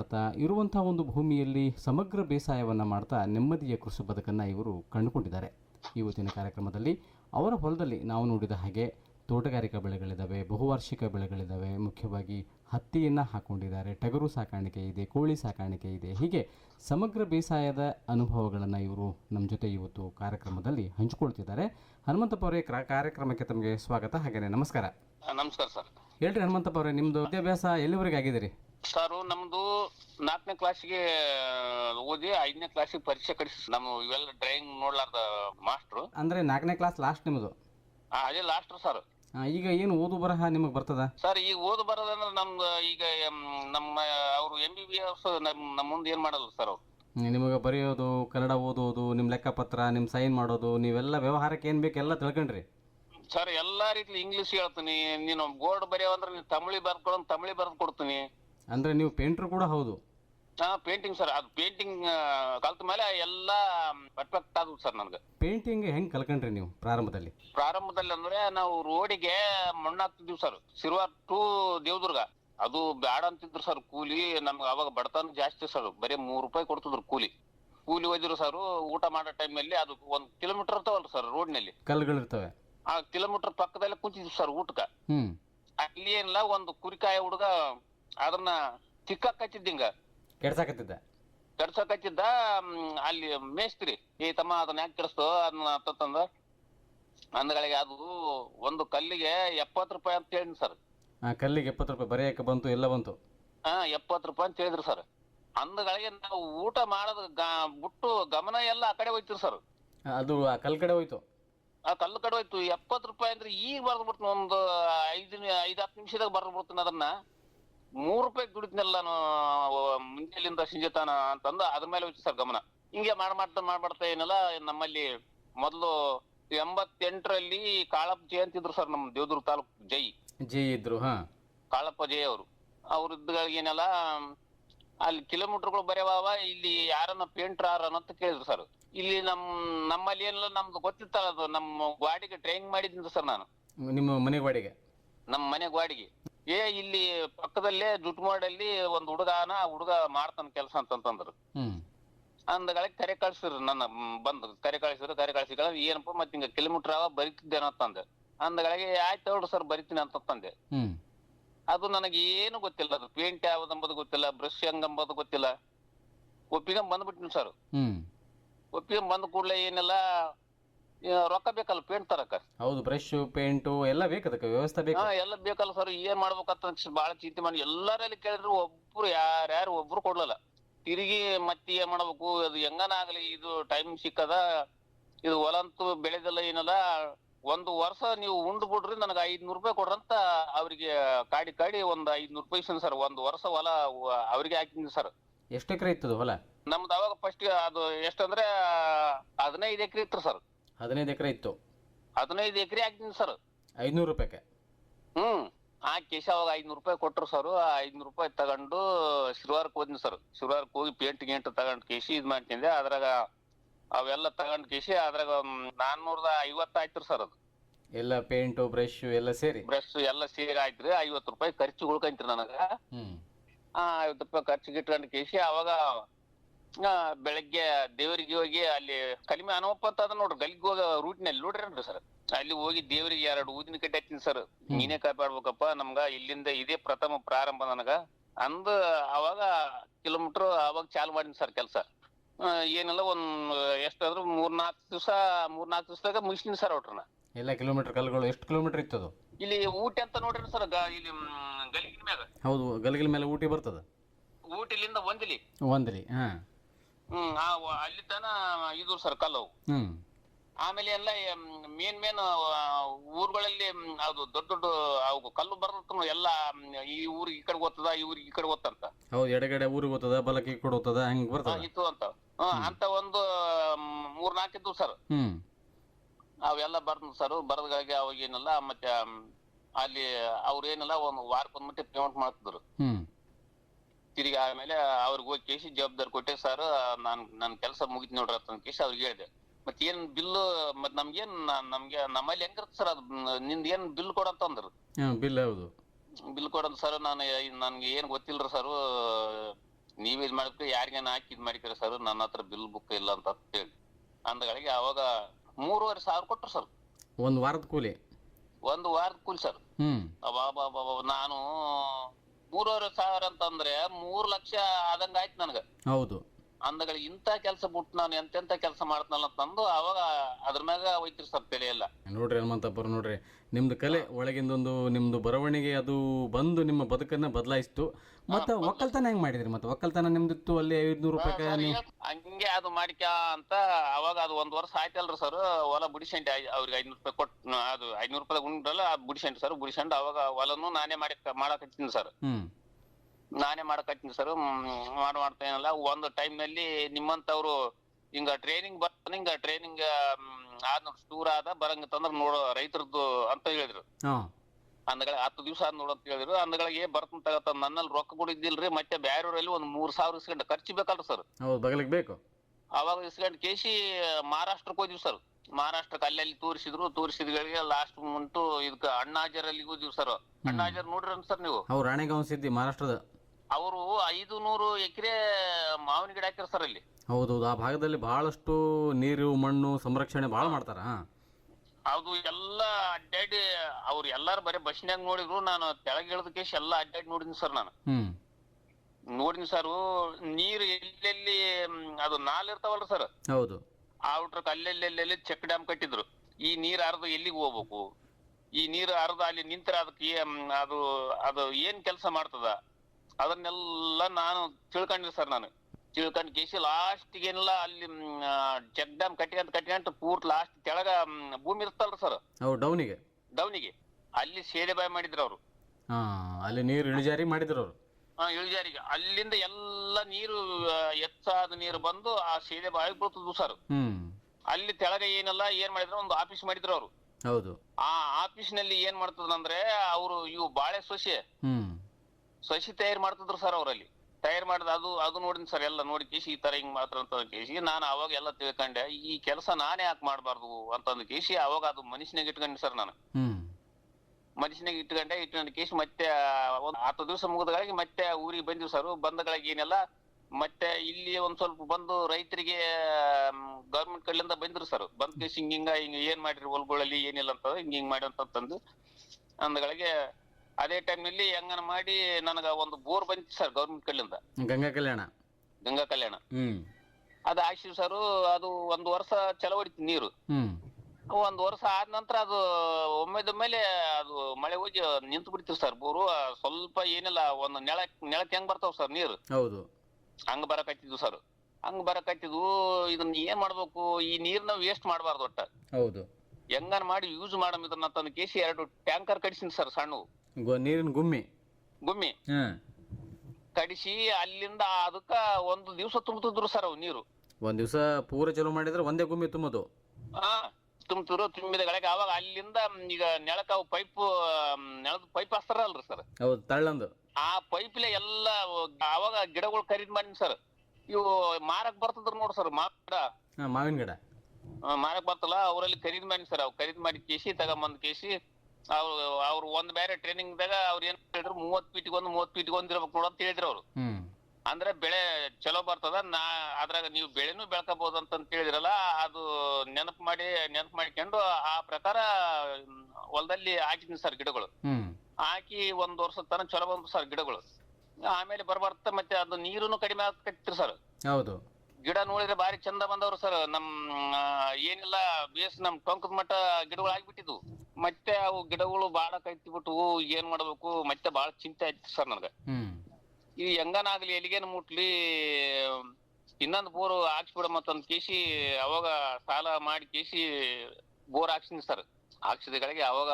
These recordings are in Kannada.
ಮಾಡ್ತಾ ಇರುವಂಥ ಒಂದು ಭೂಮಿಯಲ್ಲಿ ಸಮಗ್ರ ಬೇಸಾಯವನ್ನು ಮಾಡ್ತಾ ನೆಮ್ಮದಿಯ ಕೃಷಿ ಬದುಕನ್ನು ಇವರು ಕಂಡುಕೊಂಡಿದ್ದಾರೆ. ಇವತ್ತಿನ ಕಾರ್ಯಕ್ರಮದಲ್ಲಿ ಅವರ ಹೊಲದಲ್ಲಿ ನಾವು ನೋಡಿದ ಹಾಗೆ ತೋಟಗಾರಿಕಾ ಬೆಳೆಗಳಿದ್ದಾವೆ ಬಹುವಾರ್ಷಿಕ ಬೆಳೆಗಳಿದ್ದಾವೆ ಮುಖ್ಯವಾಗಿ ಹತ್ತಿಯನ್ನು ಹಾಕೊಂಡಿದ್ದಾರೆ ಟಗರು ಸಾಕಾಣಿಕೆ ಇದೆ ಕೋಳಿ ಸಾಕಾಣಿಕೆ ಇದೆ ಹೀಗೆ ಸಮಗ್ರ ಬೇಸಾಯದ ಅನುಭವಗಳನ್ನು ಇವರು ನಮ್ಮ ಜೊತೆ ಇವತ್ತು ಕಾರ್ಯಕ್ರಮದಲ್ಲಿ ಹಂಚಿಕೊಳ್ತಿದ್ದಾರೆ. ಹನುಮಂತಪ್ಪ ಅವರೇ ಕ್ರಾ- ಕಾರ್ಯಕ್ರಮಕ್ಕೆ ತಮಗೆ ಸ್ವಾಗತ ಹಾಗೆಯೇ ನಮಸ್ಕಾರ. ನಮಸ್ಕಾರ ಸರ್. ಹೇಳ್ರಿ ಹನುಮಂತಪ್ಪ ಅವರೇ ನಿಮ್ಮದು ವಿದ್ಯಾಭ್ಯಾಸ ಎಲ್ಲಿವರೆಗೆ ಆಗಿದ್ದೀರಿ? ಸರ್ ನಮ್ದು ನಾಲ್ಕನೇ ಕ್ಲಾಸಿಗೆ ಓದಿ ಐದನೇ ಕ್ಲಾಸಿಗೆ ಪರೀಕ್ಷೆ ಕಳಿಸಿ ನಮ್ಮ ಇವೆಲ್ಲ ಡ್ರಾಯಿಂಗ್ ನೋಡ್ಲಾರ್ದ ಮಾಸ್ಟ್ರು ಅಂದ್ರೆ ನಾಲ್ಕನೇ ಕ್ಲಾಸ್ ಲಾಸ್ಟ್ ನಿಮ್ಮದು ಹಾ ಅದೇ ಲಾಸ್ಟ್ ಸರ್. ಆ, ಈಗ ಏನು ಓದು ಬರಹ ನಿಮಗೆ ಬರ್ತದ? ಸರ್ ಈಗ ಓದು ಬರೋದಂದ್ರೆ ನಮ್ದು ಈಗ ಎಂ, ನಮ್ಮ ಅವರು ಎಂ ಬಿ ಬಿ ಎಸ್ ನಮ್ ನಮ್ಮ ಮುಂದೆ ಏನ್ ಮಾಡಲ್ಲ ಸರ್ ಅವ್ರು. ನಿಮಗೆ ಬರೆಯೋದು ಕನ್ನಡ ಓದೋದು ನಿಮ್ಮ ಲೆಕ್ಕಪತ್ರ ನಿಮ್ಮ ಸೈನ್ ಮಾಡೋದು ನೀವೆಲ್ಲ ವ್ಯವಹಾರಕ್ಕೆ ಏನು ಬೇಕು ಎಲ್ಲ ತಿಳ್ಕೊಂಡ್ರಿ. ಸರ್ ಎಲ್ಲಾ ರೀತಿ ಇಂಗ್ಲಿಷ್ ಹೇಳ್ತೀನಿ. ನೀನು ಬೋರ್ಡ್ ಬರೆಯವಂದ್ರೆ ನೀನು ತಮಿಳಿ ಬರ್ಕೊಳಂದ್ ತಮಿಳಿ ಬರೆದು ಕೊಡ್ತೀನಿ. ಅಂದರೆ ನೀವು ಪೇಂಟರ್ ಕೂಡ ಹೌದು. ಹಾ ಪೇಂಟಿಂಗ್ ಸರ್ ಅದು ಪೇಂಟಿಂಗ್ ಕಲ್ತ ಮೇಲೆ ಎಲ್ಲ ಪರ್ಫೆಕ್ಟ್ ಆಗುತ್ತೆ ಸರ್ ನನಗೆ. ಪೇಂಟಿಂಗ್ ಹೆಂಗೆ ಕಲ್ಕೊಂಡ್ರಿ ನೀವು ಪ್ರಾರಂಭದಲ್ಲಿ? ಪ್ರಾರಂಭದಲ್ಲಿ ಅಂದ್ರೆ ನಾವು ರೋಡಿಗೆ ಮಣ್ಣು ಹಾಕ್ತಿದ್ವಿ ಸರ್ ಸಿರ್ವಾರ್ ಟು ದೇವದುರ್ಗ. ಅದು ಬ್ಯಾಡ ಅಂತಿದ್ರು ಸರ್ ಕೂಲಿ. ನಮ್ಗೆ ಅವಾಗ ಬಡತನ ಜಾಸ್ತಿ ಸರ್ ಬರೀ ಮೂರು ರೂಪಾಯಿ ಕೊಡ್ತಿದ್ರು ಕೂಲಿ. ಕೂಲಿ ಹೋದ್ರು ಸರ್ ಊಟ ಮಾಡೋ ಟೈಮಲ್ಲಿ ಅದು ಒಂದ್ ಕಿಲೋಮೀಟರ್ ಇರ್ತಾವಲ್ಲ ಸರ್ ರೋಡ್ನಲ್ಲಿ. ಕಲ್ಲುಗಳಿರ್ತವೆ ಆ ಕಿಲೋಮೀಟರ್ ಪಕ್ಕದಲ್ಲೇ ಕುಂತಿದ್ವಿ ಸರ್ ಊಟಕ್ಕ. ಹ್ಮ್. ಅಲ್ಲಿ ಏನಿಲ್ಲ ಒಂದು ಕುರಿಕಾಯ ಹುಡುಗ ಅದನ್ನ ತಿಕ್ಕಾಕತ್ತಿದ್ದಿಂಗ. ಕೆಡ್ಸಾಕತ್ತಿದ್ದ? ಕೆಡ್ಸಕತ್ತಿದ್ದ ಅಲ್ಲಿ ಮೇಸ್ತ್ರಿ ಏ ತಮ್ಮ ಅದನ್ನ ಯಾಕೆ ಕೆಡಿಸ್ತು ಅದನ್ನ ತಂದ. ಅಂದಗಳಿಗೆ ಅದು ಒಂದು ಕಲ್ಲಿಗೆ ಎಪ್ಪತ್ತು ರೂಪಾಯಿ ಅಂತ ಹೇಳಿದ್ ಸರ್. ಆ ಕಲ್ಲಿಗೆ ಎಪ್ಪತ್ತು ರೂಪಾಯಿ ಬರೆಯಕ್ಕೆ ಬಂತು ಎಲ್ಲ ಬಂತು? ಹಾ ಎಪ್ಪತ್ತು ರೂಪಾಯಿ ಅಂತ ಹೇಳಿದ್ರು ಸರ್. ಅಂದಗಳಿಗೆ ನಾವು ಊಟ ಮಾಡೋದು ಗ- ಬಿಟ್ಟು ಗಮನ ಎಲ್ಲ ಆ ಕಡೆ ಹೋಯ್ತಿರು ಸರ್. ಆ, ಅದು ಆ ಕಲ್ ಕಡೆ ಹೋಯ್ತು? ಆ ಕಲ್ಲು ಕಡೆ ಹೋಯ್ತು. ಎಪ್ಪತ್ತು ರೂಪಾಯಿ ಅಂದ್ರೆ ಈಗ ಬರ್ದು ಬಿಡ್ತೀನಿ ಒಂದು ಐದು ಐದ್ ಹತ್ತು ನಿಮಿಷದಾಗ ಬರ್ದು ಬಿಡ್ತೀನಿ ಅದನ್ನ. ಮೂರು ರೂಪಾಯಿ ದುಡಿದ್ನೆಲ್ಲ ನಾನು ಮುಂಜಾನೆಯಿಂದ ಸಂಜೆ ತಾನ ಅಂತಂದು ಅದ್ರ ಮೇಲೆ ಸರ್ ಗಮನ. ಹಿಂಗೆ ಮಾಡ್ ಮಾಡ್ತಾ ಮಾಡ್ಬಾರ್ತಾ ಏನಲ್ಲ ನಮ್ಮಲ್ಲಿ ಮೊದಲು ಎಂಬತ್ತೆಂಟರಲ್ಲಿ ಕಾಳಪ್ಪ ಜೈ ಅಂತಿದ್ರು ಸರ್ ನಮ್ ದೇವದುರ್ಗ ತಾಲೂಕ್ ಜೈ. ಜೈ ಇದ್ರು ಹಾ. ಕಾಳಪ್ಪ ಜೈ ಅವರು. ಅವ್ರ ಏನೆಲ್ಲ ಅಲ್ಲಿ ಕಿಲೋಮೀಟರ್ಗಳು ಬರೆಯವ ಇಲ್ಲಿ ಯಾರನ್ನ ಪೇಂಟರ್ ಯಾರ ಅಂತ ಕೇಳಿದ್ರು ಸರ್. ಇಲ್ಲಿ ನಮ್ ನಮ್ಮಲ್ಲಿ ಏನಿಲ್ಲ ನಮ್ದು ಗೊತ್ತಿತ್ತಲ್ಲ ಅದು ನಮ್ಮ ಗಾಡಿಗೆ ಟ್ರೈನಿಂಗ್ ಮಾಡಿದ್ದೀನಿ ಸರ್ ನಾನು. ನಿಮ್ಮ ಮನೆ ಗಾಡಿಗೆ ನಮ್ಮ ಮನೆ ಗಾಡಿಗೆ ಏ ಇಲ್ಲಿ ಪಕ್ಕದಲ್ಲೇ ಜುಟ್ಮಾಡಲ್ಲಿ ಒಂದ್ ಹುಡುಗನ ಹುಡುಗ ಮಾಡ್ತಾನ ಕೆಲಸ ಅಂತಂತಂದ್ರು. ಅಂದ ಅಂದಗಳಿಗೆ ಕರೆ ಕಳ್ಸಿದ್ರು ನನ್ನ ಬಂದ್ ಕರೆ ಕಳ್ಸಿದ್ರು ಕರೆ ಕಳ್ಸಿ ಏನಪ್ಪ ಮತ್ತೆ ಹಿಂಗ ಕಿಲೋಮೀಟರ್ ಅವ ಬರಿತಿದ್ದೇನ ಅಂತಂದೆ. ಅಂದಗಳಿಗೆ ಆಯ್ತು ಹೇಳ್ರಿ ಸರ್ ಬರಿತೀನಿ ಅಂತಂದೆ ಅದು ನನಗೆ ಏನು ಗೊತ್ತಿಲ್ಲ ಅದು ಪೇಂಟ್ ಯಾವ್ದಂಬುದು ಅಂಬೋದು ಗೊತ್ತಿಲ್ಲ ಬ್ರಷ್ ಹೆಂಗ್ ಅಂಬೋದು ಗೊತ್ತಿಲ್ಲ. ಒಪ್ಪಿಗೆ ಬಂದ್ಬಿಟ್ಟಿನಿ ಸರ್. ಒಪ್ಪಿಗೆ ಬಂದ ಕೂಡಲೇ ಏನೆಲ್ಲ ರೊಕ್ಕ ಬೇಕಲ್ಲ ಪೇಂಟ್ ತರಕ ಹೌದು ಬ್ರಷ್ ಪೇಂಟು ಎಲ್ಲ ಬೇಕು ಅದಕ್ಕೆ ವ್ಯವಸ್ಥೆ ಬೇಕು. ಹಾ ಎಲ್ಲ ಬೇಕಲ್ಲ ಸರ್ ಏನ್ ಮಾಡ್ಬೇಕಂತ ಬಹಳ ಚಿಂತೆ ಮಾಡಿ. ಎಲ್ಲರಲ್ಲಿ ಕೇಳಿದ್ರು ಒಬ್ರು ಯಾರ್ಯಾರು ಒಬ್ರು ಕೊಡ್ಲಲ್ಲ. ತಿರುಗಿ ಮತ್ತೆ ಏನ್ ಮಾಡ್ಬೇಕು ಅದು ಹೆಂಗನ ಆಗ್ಲಿ ಇದು ಟೈಮ್ ಸಿಕ್ಕದ ಇದು ಹೊಲಂತೂ ಬೆಳೆದಲ್ಲ ಏನಲ್ಲ ಒಂದು ವರ್ಷ ನೀವು ಉಂಡ್ ಬಿಡ್ರಿ ನನಗೆ ಐದ್ನೂರ್ ರೂಪಾಯಿ ಕೊಡ್ರಂತ ಅವ್ರಿಗೆ ಕಾಡಿ ಕಾಡಿ ಒಂದ್ ಐದ್ನೂರು ರೂಪಾಯಿ ಇಸ್ತೀನಿ ಸರ್ ಒಂದ್ ವರ್ಷ ಹೊಲ ಅವ್ರಿಗೆ ಹಾಕಿದ್ದೀನಿ ಸರ್ ಎಷ್ಟು ಎಕರೆ ಇತ್ತು ಹೊಲ? ನಮ್ದು ಅವಾಗ ಫಸ್ಟ್ ಅದು ಎಷ್ಟಂದ್ರೆ ಹದಿನೈದು ಎಕರೆ ಇತ್ತು ಸರ್ ಹದಿನೈದು ಎಕರೆ ಇತ್ತು. ಹದಿನೈದು ಎಕರೆ ಹಾಕ್ತೀನಿ ಸರ್ ಐದುನೂರು ರೂಪಾಯಿಗೆ. ಹ್ಮ್. ಆ ಅವಾಗ ಐದ್ನೂರು ರೂಪಾಯಿ ಕೊಟ್ರು ಸರ್ ಐದ್ನೂರು ರೂಪಾಯಿ ತಗೊಂಡು ಶಿರ್ವಾರಕ್ಕೆ ಹೋದ್ನಿ ಸರ್ ಶಿರ್ವಾರಕ್ಕೆ ಹೋಗಿ ಪೇಂಟ್ ಗೇಂಟ್ ತಗೊಂಡು ಕೇಸಿ ಇದು ಮಾಡ್ತಿದ್ದೆ. ಅದ್ರಾಗ ಅವೆಲ್ಲ ತಗೊಂಡು ಕೇಸಿ ಅದ್ರಾಗ ನಾನ್ನೂರದ ಐವತ್ತು ಆಯ್ತು ಸರ್ ಅದು. ಎಲ್ಲ ಪೇಂಟು ಬ್ರಷ್ ಎಲ್ಲ ಸೇರಿ? ಬ್ರಷ್ ಎಲ್ಲ ಸೇರಿ ಆಯ್ತ್ರಿ ಐವತ್ತು ರೂಪಾಯಿ ಖರ್ಚು ಉಳ್ಕಂತ್ರಿ ನನಗ. ಆ ಐವತ್ತು ರೂಪಾಯಿ ಖರ್ಚು ಇಟ್ಕೊಂಡು ಕೇಸಿ ಅವಾಗ ಆ, ಬೆಳಗ್ಗೆ ದೇವರಿಗೆ ಹೋಗಿ ಅಲ್ಲಿ ಕಲಿಮೆ ಅನವಪ್ಪ ಅಂತ ಅದ ನೋಡ್ರಿ ಗಲ್ಲಿಗೆ ಹೋಗ ರೂಟ್ನಲ್ಲಿ ನೋಡ್ರಿ ಸರ್ ಅಲ್ಲಿ ಹೋಗಿ ದೇವರಿಗೆ ಎರಡು ಊದಿನ ಕಟ್ಟಿ ಹಚ್ಚಿನಿ ಸರ್ ನೀನೇ ಕಾಪಾಡ್ಬೇಕಪ್ಪ ನಮ್ಗ ಇಲ್ಲಿಂದ ಇದೇ ಪ್ರಥಮ ಪ್ರಾರಂಭ ನನಗ. ಅಂದ ಅವಾಗ ಕಿಲೋಮೀಟರ್ ಅವಾಗ ಚಾಲು ಮಾಡಿನಿ ಸರ್ ಕೆಲಸ. ಏನಿಲ್ಲ ಒಂದ್ ಎಷ್ಟಾದ್ರು ಮೂರ್ ನಾಲ್ಕು ದಿವಸ ಮೂರ್ ನಾಲ್ಕು ದಿವಸದಾಗ ಮುಗಿಸ್ತೀನಿ ಸರ್ ಅವ್ರನ್ನ ಎಲ್ಲ ಕಿಲೋಮೀಟರ್ ಕಲ್ಗಳು ಎಷ್ಟು ಕಿಲೋಮೀಟರ್ ಇತ್ತದು ಇಲ್ಲಿ ಊಟಿ ಅಂತ ನೋಡ್ರಿ ಸರ್ ಇಲ್ಲಿ ಗಲಿಗಿನ ಮ್ಯಾಗ. ಹೌದು ಗಲಗಿಲ ಮೇಲೆ ಊಟಿ ಬರ್ತದೆ? ಊಟಿಲಿಂದ ಒಂದಿಲಿ. ಒಂದಿಲಿ ಹಾಂ. ಹ್ಮ್ ಆ ವ- ಅಲ್ಲಿ ತನ ಇದು ಸರ್ಕಲ್ ಅವು. ಆಮೇಲೆ ಎಲ್ಲ ಮೇನ್ ಮೇನ್ ಊರುಗಳಲ್ಲಿ ಮ್, ಅದು ದೊಡ್ಡ ದೊಡ್ಡ ಅವು ಕಲ್ಲು ಬರ್ತದ ಎಲ್ಲ ಮ್, ಈ ಊರಿಗೆ ಈ ಕಡೆ ಓದ್ತದ ಈ ಊರಿಗೆ ಈ ಕಡೆ ಓದ್ತಂತ ಹೌದು ಎಡಗಡೆ ಊರಿಗೆ ಹೋಗ್ತದ ಬಲಕ್ಕೆ ಈ ಕಡೆ ಹೋಗ್ತದ ಹಂಗೆ ಬರ್ತದೆ? ಇತ್ತು ಅಂತ. ಹ್ಮ್, ಅಂತ ಒಂದು ಮ್, ಮೂರ್ ನಾಲ್ಕು ಇದ್ವು ಸರ್ ಹ್ಮ್. ಅವೆಲ್ಲ ಬರ್ದು ಸರ್ ಬರದಾಗಿ ಅವಾಗ ಏನಿಲ್ಲ ಮತ್ತೆ ಮ್, ಅಲ್ಲಿ ಅವ್ರ ಏನಿಲ್ಲ ಒಂದು ವಾರಕ್ಕೊಂದ್ ಮಟ್ಟ ಪೇಮೆಂಟ್ ಮಾಡ್ತಿದ್ರು. ಹ್ಞೂ ತಿರುಗಿ ಆಮೇಲೆ ಅವ್ರಿಗೆ ಹೋಗಿ ಕೇಸಿ ಜವಾಬ್ದಾರಿ ಕೊಟ್ಟೆ ಸರ್ ನಾನ್ ನನ್ ಕೆಲಸ ಮುಗಿತ್ ನೋಡ್ರಿ ಅಂತ ಕೇಸಿ ಅವ್ರಿಗೆ ಹೇಳಿದೆ. ಮತ್ ಏನ್ ಬಿಲ್ ಮತ್ ನಮ್ಗೇನ್ ನಮ್ಗೆ ನಮ್ಮಲ್ಲಿ ಹೆಂಗಿರುತ್ತೆ ಸರ್ ಅದು ನಿಂದ ಏನ್ ಬಿಲ್ ಕೊಡಂತ ಅಂದ್ರು. ಬಿಲ್ ಹೌದು. ಬಿಲ್ ಕೊಡಂತ ಸರ್ ನಾನು ನನ್ಗೆ ಏನ್ ಗೊತ್ತಿಲ್ರಿ ಸರ್ ನೀವ್ ಇದ್ ಮಾಡಿದ್ರಿ ಯಾರಿಗೇನ ಹಾಕಿ ಇದ್ ಮಾಡಿಕ್ರ ಸರ್ ನನ್ನ ಹತ್ರ ಬಿಲ್ ಬುಕ್ ಇಲ್ಲ ಅಂತ ಹೇಳಿ. ಅಂದಗಳಿಗೆ ಅವಾಗ ಮೂರುವರೆ ಸಾವಿರ ಕೊಟ್ರು ಸರ್. ಒಂದ್ ವಾರದ ಕೂಲಿ. ಒಂದು ವಾರದ ಕೂಲಿ ಸರ್. ಹ್ಮ್. ನಾನು ಮೂರುವರೆ ಸಾವಿರ ಅಂತಂದ್ರೆ ಮೂರ್ ಲಕ್ಷ ಆದಂಗ ಆಯ್ತು ನನಗ. ಹೌದು. ಅಂದಗಳಿಗೆ ಇಂತ ಕೆಲಸ ಬಿಟ್ಟು ನಾನು ಎಂತೆಂತ ಕೆಲಸ ಮಾಡ್ತನಲ್ಲ ಅಂತಂದು ಅವಾಗ ಅದ್ರ ಮ್ಯಾಗ ಹೋಯ್ತಿರಿ ಸರ್ ಬೆಲೆ ಎಲ್ಲ. ನೋಡ್ರಿ ಹನುಮಂತಪ್ಪರು ನೋಡ್ರಿ. ನಿಮ್ದು ಕಲೆ ಒಳಗಿಂದೊಂದು ನಿಮ್ದು ಬರವಣಿಗೆ ಅದು ಬಂದು ನಿಮ್ಮ ಬದುಕನ್ನ ಬದಲಾಯಿಸ್ತು. ಮತ್ತೆ ಒಕ್ಕಲ್ತನ ಹೆಂಗ್ ಮಾಡಿದ್ರಿ ಮತ್ತೆ? ಒಕ್ಕಲ್ತನ ನಿಮ್ದಿತ್ತು ಅಲ್ಲಿ ಐದ್ನೂರು ರೂಪಾಯಿ ನೀವು? ಹಂಗೆ ಅದು ಮಾಡಿಕ ಅಂತ ಅವಾಗ ಅದು ಒಂದ್ ವರ್ಷ ಆಯ್ತಲ್ರಿ ಸರ್ ಹೊಲ ಬುಡಿಸಂಡಿ ಅವ್ರಿಗೆ ಐನೂರು ರೂಪಾಯಿ ಕೊಟ್ ಅದು ಐನೂರು ರೂಪಾಯಿ ಉಂಡ್ರಲ್ಲ ಬುಡಿಸಂಡಿ ಸರ್ ಬುಡಿಸಂಡ್ ಅವಾಗ ಹೊಲನು ನಾನೇ ಮಾಡಿ ಮಾಡಕತ್ತೀನಿ ಸರ್. ಹ್ಮ್. ನಾನೇ ಮಾಡಕತ್ತೀನಿ ಸರ್ ಮಾಡ್ ಮಾಡ್ತೇನಲ್ಲ ಒಂದು ಟೈಮ್ನಲ್ಲಿ ನಿಮ್ಮಂತವ್ರು ಹಿಂಗ ಟ್ರೈನಿಂಗ್ ಬರ್ತಾನೆ ಹಿಂಗ ಟ್ರೈನಿಂಗ್ ಆದ್ ಟೂರ್ ಆದ ಬರಂಗ ತಂದ್ರ ನೋಡೋ ರೈತರದ್ದು ಅಂತ ಹೇಳಿದ್ರು. ಹಾ. ಅಂದಗಳ ಹತ್ತು ದಿವಸ ಆದ್ ನೋಡು ಅಂತ ಹೇಳಿದ್ರು. ಅಂದಗಳಿಗೆ ಬರ್ತಂತ ತಗತ್ತ ನನ್ನಲ್ಲಿ ರೊಕ್ಕ ಕೂಡ ಇದ್ದಿಲ್ರಿ ಮತ್ತೆ ಬ್ಯಾರೆಯವರಲ್ಲಿ ಒಂದ್ ಮೂರ್ ಸಾವಿರ ಇಸ್ಕೊಂಡ್ ಖರ್ಚು ಬೇಕಲ್ರಿ ಸರ್. ಹೌದು ಬಗಲಿಗೆ ಬೇಕು. ಅವಾಗ ಇಸ್ಕೊಂಡ್ ಕೇಸಿ ಮಹಾರಾಷ್ಟ್ರಕ್ಕೆ ಹೋದ್ವಿ ಸರ್. ಮಹಾರಾಷ್ಟ್ರಕ್ಕೆ ಅಲ್ಲಲ್ಲಿ ತೋರಿಸಿದ್ರು ತೋರಿಸಿದ್ಗಳಿಗೆ ಲಾಸ್ಟ್ ಮುಂಟು ಇದಕ್ಕ ಅಣ್ಣಾಜರಲ್ಲಿ ಹೋದ್ವಿ ಸರ್. ಅಣ್ಣಾಜರ್ ನೋಡ್ರಿ ಸರ್ ನೀವು. ಅವ್ರು ರಾಣೆಗಾಂವ್ ಸಿದ್ದಿ ಮಹಾರಾಷ್ಟ್ರದ. ಅವರು ಐದು ನೂರು ಎಕರೆ ಮಾವಿನ ಗಿಡ ಹಾಕಿರ್ ಸರ್ ಅಲ್ಲಿ ಹೌದೌದು ಆ ಭಾಗದಲ್ಲಿ ಬಹಳಷ್ಟು ನೀರು ಮಣ್ಣು ಸಂರಕ್ಷಣೆ ಬಹಳ ಮಾಡ್ತಾರ? ಅದು ಎಲ್ಲ ಅಡ್ಡಾಡಿ ಅವ್ರು ಎಲ್ಲಾರು ಬರೀ ಬಸ್ನ್ಯಾಗ ನೋಡಿದ್ರು ನಾನು ತೆಳಗ್ ಇಳಿದ ಕೇಶ್ ಎಲ್ಲ ಅಡ್ಡಾಡಿ ನೋಡಿದ್ನಿ ಸರ್ ನಾನು. ಹ್ಮ್. ನೋಡಿದ್ನಿ ಸರ್ ನೀರು ಎಲ್ಲೆಲ್ಲಿ ಅದು ನಾಲ್ ಇರ್ತಾವಲ್ರಿ ಸರ್. ಹೌದು. ಆ ಅಲ್ಲೆಲ್ಲಿ ಅಲ್ಲೆಲ್ಲೆಲ್ಲೆಲ್ಲಿ ಚೆಕ್ ಡ್ಯಾಮ್ ಕಟ್ಟಿದ್ರು. ಈ ನೀರ್ ಅರ್ದು ಎಲ್ಲಿಗೆ ಹೋಗ್ಬೇಕು? ಈ ನೀರ್ ಅರ್ದು ಅಲ್ಲಿ ನಿಂತ್ರ ಅದಕ್ಕೆ ಅದು ಅದು ಏನ್ ಕೆಲಸ ಮಾಡ್ತದ? ಅದನ್ನೆಲ್ಲ ನಾನು ತಿಳ್ಕೊಂಡಿದ್ದೆ ಸರ್ ನಾನು. ತಿಳ್ಕೊಂಡು ಕೇಸಿ ಲಾಸ್ಟ್ ಏನಿಲ್ಲ ಅಲ್ಲಿ ಚೆಕ್ ಡ್ಯಾಮ್ ಕಟ್ಕೊಂತ ಕಟ್ಕೊಂತ ಪೂರ್ತಿ ಲಾಸ್ಟ್ ಕೆಳಗ ಭೂಮಿ ಇರ್ತಲ್ರಿ ಸರ್ ಹೌದು ಡೌನಿಗೆ? ಡೌನಿಗೆ. ಅಲ್ಲಿ ಸೇದೆ ಬಾಯಿ ಮಾಡಿದ್ರು ಅವರು. ಹಾ ಅಲ್ಲಿ ನೀರು ಇಳಿಜಾರಿ ಮಾಡಿದ್ರು ಅವರು. ಇಳಿಜಾರಿಗೆ. ಅಲ್ಲಿಂದ ಎಲ್ಲ ನೀರು ಹೆಚ್ಚಾದ ನೀರು ಬಂದು ಆ ಸೇದೆ ಬಾಯಿ ಬೀಳ್ತದ್ದು ಸರ್ ಹ್ಮ್. ಅಲ್ಲಿ ತೆಳಗ ಏನೆಲ್ಲ ಏನ್ ಮಾಡಿದ್ರು ಒಂದು ಆಫೀಸ್ ಮಾಡಿದ್ರು ಅವರು. ಹೌದು. ಆ ಆಫೀಸ್ನಲ್ಲಿ ಏನ್ ಮಾಡ್ತದಂದ್ರೆ ಅವರು ಇವು ಬಾಳೆ ಸೊಸೆ. ಹ್ಮ್. ಸಸಿ ತಯಾರು ಮಾಡ್ತಿದ್ರು ಸರ್ ಅವರಲ್ಲಿ. ತಯಾರು ಮಾಡಿದ ಅದು ಅದು ನೋಡಿದ್ ಸರ್ ಎಲ್ಲ ನೋಡಿ ಕೇಸಿ ಈ ತರ ಹಿಂಗ್ ಮಾತ್ರ ಅಂತ ಕೇಸಿ ನಾನು ಅವಾಗ ಎಲ್ಲ ತಿಳ್ಕೊಂಡೆ ಈ ಕೆಲಸ ನಾನೇ ಯಾಕೆ ಮಾಡಬಾರ್ದು ಅಂತಂದು ಕೇಸಿ ಅವಾಗ ಅದು ಮನುಷ್ಯನಾಗ ಇಟ್ಕೊಂಡೆ ಸರ್ ನಾನು. ಮನುಷ್ಯನಾಗ ಇಟ್ಕೊಂಡೆ ಇಟ್ಕೊಂಡ್ ಕೇಸಿ ಮತ್ತೆ ಒಂದ್ ಹತ್ತು ದಿವಸ ಮುಗಿದಾಗಿ ಮತ್ತೆ ಊರಿಗೆ ಬಂದಿವ್ ಸರ್. ಬಂದಗಳಿಗೆ ಏನೆಲ್ಲ ಮತ್ತೆ ಇಲ್ಲಿ ಒಂದ್ ಸ್ವಲ್ಪ ಬಂದು ರೈತರಿಗೆ ಗವರ್ಮೆಂಟ್ ಕಡೆಯಿಂದ ಬಂದ್ರು ಸರ್. ಬಂದ್ ಕೇಸಿ ಹಿಂಗ ಹಿಂಗ ಏನ್ ಮಾಡಿರಿ ಹೊಲ್ಗಳಲ್ಲಿ ಏನಿಲ್ಲ ಅಂತ ಹಿಂಗ ಹಿಂಗ್ ಮಾಡಿ ಅಂತ ತಂದು ಅಂದಗಳಿಗೆ ಅದೇ time ನಲ್ಲಿ ಹೆಂಗನ ಮಾಡಿ ನನಗ ಒಂದು ಬೋರ್ ಬಂತು ಸರ್ ಗವರ್ಮೆಂಟ್ ಕಡೆಯಿಂದ ಗಂಗಾ ಕಲ್ಯಾಣ. ಗಂಗಾ ಕಲ್ಯಾಣ. ಹ್ಮ್. ಅದು ಹಾಕ್ಸಿವಿ ಸರ್ ಅದು ಒಂದು ವರ್ಷ ಚಲೋ ಹೊಡಿತು ನೀರು. ಹ್ಮ್. ಒಂದ್ ವರ್ಷ ಆದ ನಂತರ ಅದು ಒಮ್ಮೆದ ಮೇಲೆ ಅದು ಮಳೆ ಹೋಗಿ ನಿಂತು ಬಿಡ್ತೀವಿ ಸರ್ ಬೋರು ಆ, ಸ್ವಲ್ಪ ಏನಿಲ್ಲ ಒಂದ್ ನೆಳ ನೆಳಕ್ಕೆ ಹೆಂಗ್ ಬರ್ತಾವ ಸರ್ ನೀರು? ಹೌದು. ಹಂಗ ಬರಕತ್ತಿದ್ವು ಸರ್ ಹಂಗ ಬರಕತ್ತಿದ್ವು ಇದನ್ನ ಏನ್ ಮಾಡ್ಬೇಕು ಈ ನೀರ್ನ ವೇಸ್ಟ್ ಮಾಡಬಾರ್ದು ಒಟ್ಟ. ಹೌದು. ಹೆಂಗನ್ ಮಾಡಿ ಯೂಸ್ ಮಾಡಮ್ ಇದನ್ನ ತಂದು ಕೇಸಿ ಎರಡು ಟ್ಯಾಂಕರ್ ಕಡಿಸಿನಿ ಸರ್ ಸಣ್ಣ ಗೊ ನೀರಿನ ಗುಮ್ಮಿ. ಗುಮ್ಮಿ. ಹಾ. ಕಡಿಸಿ ಅಲ್ಲಿಂದ ಅದಕ್ಕ ಒಂದು ದಿವಸ ತುಂಬುತ್ತಿದ್ರು ಸರ್ ಅವು ನೀರು. ಒಂದ್ ದಿವಸ ಪೂರ ಚಲೋ ಮಾಡಿದ್ರೆ ಒಂದೇ ಗುಮ್ಮಿ ತುಂಬೋದು. ಹಾ ತುಂಬ್ತಿದ್ರು ತುಂಬಿದ ಗಳಿಗೆ ಅವಾಗ ಅಲ್ಲಿಂದ ಈಗ ನೆಲಕ್ಕ ಅವು ಪೈಪ್ ನೆಳದ ಪೈಪ್ ಹಸ್ತಾರಲ್ರಿ ಸರ್. ಹೌದು ತಳ್ಳಂದು. ಆ ಪೈಪ್ಲೆ ಎಲ್ಲ ಅವಾಗ ಗಿಡಗಳು ಖರೀದಿ ಮಾಡಿನಿ ಸರ್. ಇವು ಮಾರಕ್ ಬರ್ತದ್ರ ನೋಡ್ ಸರ್ ಮಾಡ ಹಾ ಮಾವಿನ ಗಿಡ. ಮಾರಕ್ ಬರ್ತಲ್ಲ ಅವರಲ್ಲಿ ಖರೀದಿ ಮಾಡಿ ಸರ್ ಅವ್ ಖರೀದಿ ಮಾಡಿ ಕೇಸಿ ತಗೊಂಬಂದ್ ಕೇಸಿ. ಅವ್ರು ಅವ್ರು ಒಂದ್ ಬೇರೆ ಟ್ರೈನಿಂಗ್ ದಾಗ ಅವ್ರು ಏನ್ ಹೇಳಿದ್ರು ಮೂವತ್ ಫೀಟ್ಗೆ ಒಂದು ಮೂವತ್ ಫೀಟ್ಗೆ ಒಂದ್ ಇರ್ಬೇಕು ನೋಡ್ ಅಂತ ಹೇಳಿದ್ರು ಅವ್ರು. ಹ್ಮ್. ಅಂದ್ರೆ ಬೆಳೆ ಚಲೋ ಬರ್ತದ ನಾ ಅದ್ರಾಗ ನೀವು ಬೆಳೆನೂ ಬೆಳ್ಕೋಬಹುದು ಅಂತ ಹೇಳಿದ್ರಲ್ಲ ಅದು ನೆನಪು ಮಾಡಿ ನೆನಪು ಮಾಡ್ಕೊಂಡು ಆ ಪ್ರಕಾರ ಹೊಲದಲ್ಲಿ ಹಾಕಿದ್ನಿ ಸರ್ ಗಿಡಗಳು. ಹ್ಮ್. ಹಾಕಿ ಒಂದ್ ವರ್ಷದ ತನ ಚಲೋ ಬಂತು ಸರ್ ಗಿಡಗಳು. ಆಮೇಲೆ ಬರ್ಬರ್ತ ಮತ್ತೆ ಅದು ನೀರುನು ಕಡಿಮೆ ಆಗ್ತಿತ್ತು ಸರ್. ಹೌದು. ಗಿಡ ನೋಡಿದ್ರೆ ಬಾರಿ ಚಂದ ಬಂದವ್ರು ಸರ್ ನಮ್ ಆ, ಏನಿಲ್ಲ ಬೇಸ್ ನಮ್ ಟೊಂಕದ ಮಟ್ಟ ಗಿಡಗಳು ಆಗ್ಬಿಟ್ಟಿದ್ವು. ಮತ್ತೆ ಅವು ಗಿಡಗಳು ಬಾಳ ಕೈತ್ಬಿಟ್ಟು ಏನ್ ಮಾಡ್ಬೇಕು ಮತ್ತೆ ಬಾಳ ಚಿಂತೆ ಆಯ್ತು ಸರ್ ನನಗ. ಇದು ಹೆಂಗನಾಗ್ಲಿ ಎಲ್ಲಿಗೇನು ಮುಟ್ಲಿ ಇನ್ನೊಂದ್ ಬೋರ್ ಹಾಕ್ಸ್ಬಿಡ ಮತ್ತೊಂದ್ ಕೇಸಿ ಅವಾಗ ಸಾಲ ಮಾಡಿ ಕೇಸಿ ಬೋರ್ ಹಾಕ್ಸಿನಿ ಸರ್. ಹಾಕ್ಸಿದಗಳಿಗೆ ಅವಾಗ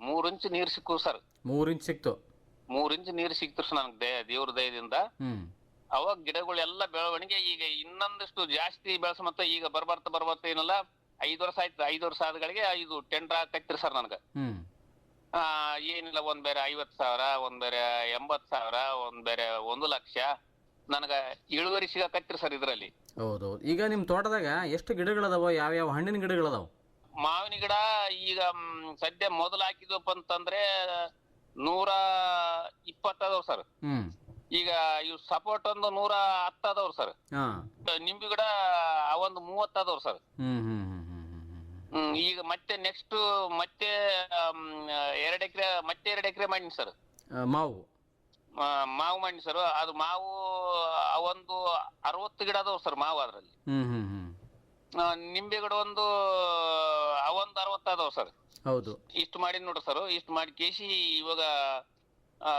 ಮೂರ್ ಇಂಚ್ ನೀರ್ ಸಿಕ್ಕು ಸರ್. ಮೂರ್ ಇಂಚ್ ಸಿಕ್ತು. ಮೂರ್ ಇಂಚ್ ನೀರ್ ಸಿಕ್ತು ಸರ್ ನನಗೆ ದಯ ದೇವ್ರ ದಯದಿಂದ. ಅವಾಗ ಗಿಡಗಳೆಲ್ಲ ಬೆಳವಣಿಗೆ ಈಗ ಇನ್ನೊಂದಷ್ಟು ಜಾಸ್ತಿ ಬೆಳೆಸ ಮತ್ತ ಈಗ ಬರ್ಬರ್ತಾ ಬರ್ಬರ್ತಾ ಏನಲ್ಲ ಐದ್ ವರ್ಷ ಆಯ್ತು ಐದು ವರ್ಷ ಆದಗಳಿಗೆ ಇದು ಟೆಂಡರ್ ಹಾಕತ್ರಿ ಸರ್ ನನಗ. ಹ್ಮ್. ಆ ಏನಿಲ್ಲ ಒಂದ್ ಬೇರೆ ಐವತ್ ಸಾವಿರ ಒಂದ್ ಬೇರೆ ಎಂಬತ್ ಸಾವಿರ ಒಂದ್ ಬೇರೆ ಒಂದು ಲಕ್ಷ ನನಗ ಇಳುವರಿ ಸಿಗಾಕತ್ರಿ ಸರ್ ಇದ್ರಲ್ಲಿ. ಹೌದೌದು. ಈಗ ನಿಮ್ಮ ತೋಟದಾಗ ಎಷ್ಟು ಗಿಡಗಳದಾವ ಯಾವ ಹಣ್ಣಿನ ಗಿಡಗಳದಾವ ಮಾವಿನ ಗಿಡ ಈಗ ಮ್, ಸದ್ಯ ಮೊದಲು ಹಾಕಿದ್ವಪ್ಪ ಅಂತಂದ್ರೆ ನೂರ ಇಪ್ಪತ್ತದವ್ ಸರ್ ಹ್ಮ್. ಈಗ ಇವ್ ಸಪೋರ್ಟ್ ಒಂದು ನೂರ ಹತ್ತದವ್ರು ಸರ್ ಹಾಂ. ನಿಂಬೆ ಗಿಡ ಒಂದು ಮೂವತ್ತು ಅದಾವ್ರಿ ಸರ್ ಹ್ಮ್ ಹ್ಮ್. ಹ್ಮ್ ಈಗ ಮತ್ತೆ ನೆಕ್ಸ್ಟ್ ಮತ್ತೆ ಎರಡು ಎಕರೆ ಮತ್ತೆ ಎರಡು ಎಕರೆ ಮಣ್ಣು ಸರ್. ಮಾವು. ಮಾವು ಮಣ್ಣು ಸರ್. ಅದು ಮಾವು ಒಂದು ಅರವತ್ತು ಗಿಡ ಅದಾವ ಸರ್ ಮಾವು ಅದ್ರಲ್ಲಿ. ಹ್ಞೂ ಹ್ಞೂ ಹ್ಞೂ ನಿಂಬೆ ಗಿಡ ಒಂದು ಒಂದು ಅರವತ್ತು ಅದಾವ ಸರ್. ಹೌದು. ಇಷ್ಟು ಮಾಡಿ ನೋಡ್ರಿ ಸರ್. ಇಷ್ಟು ಮಾಡಿ ಕೇಸಿ ಇವಾಗ ಆ,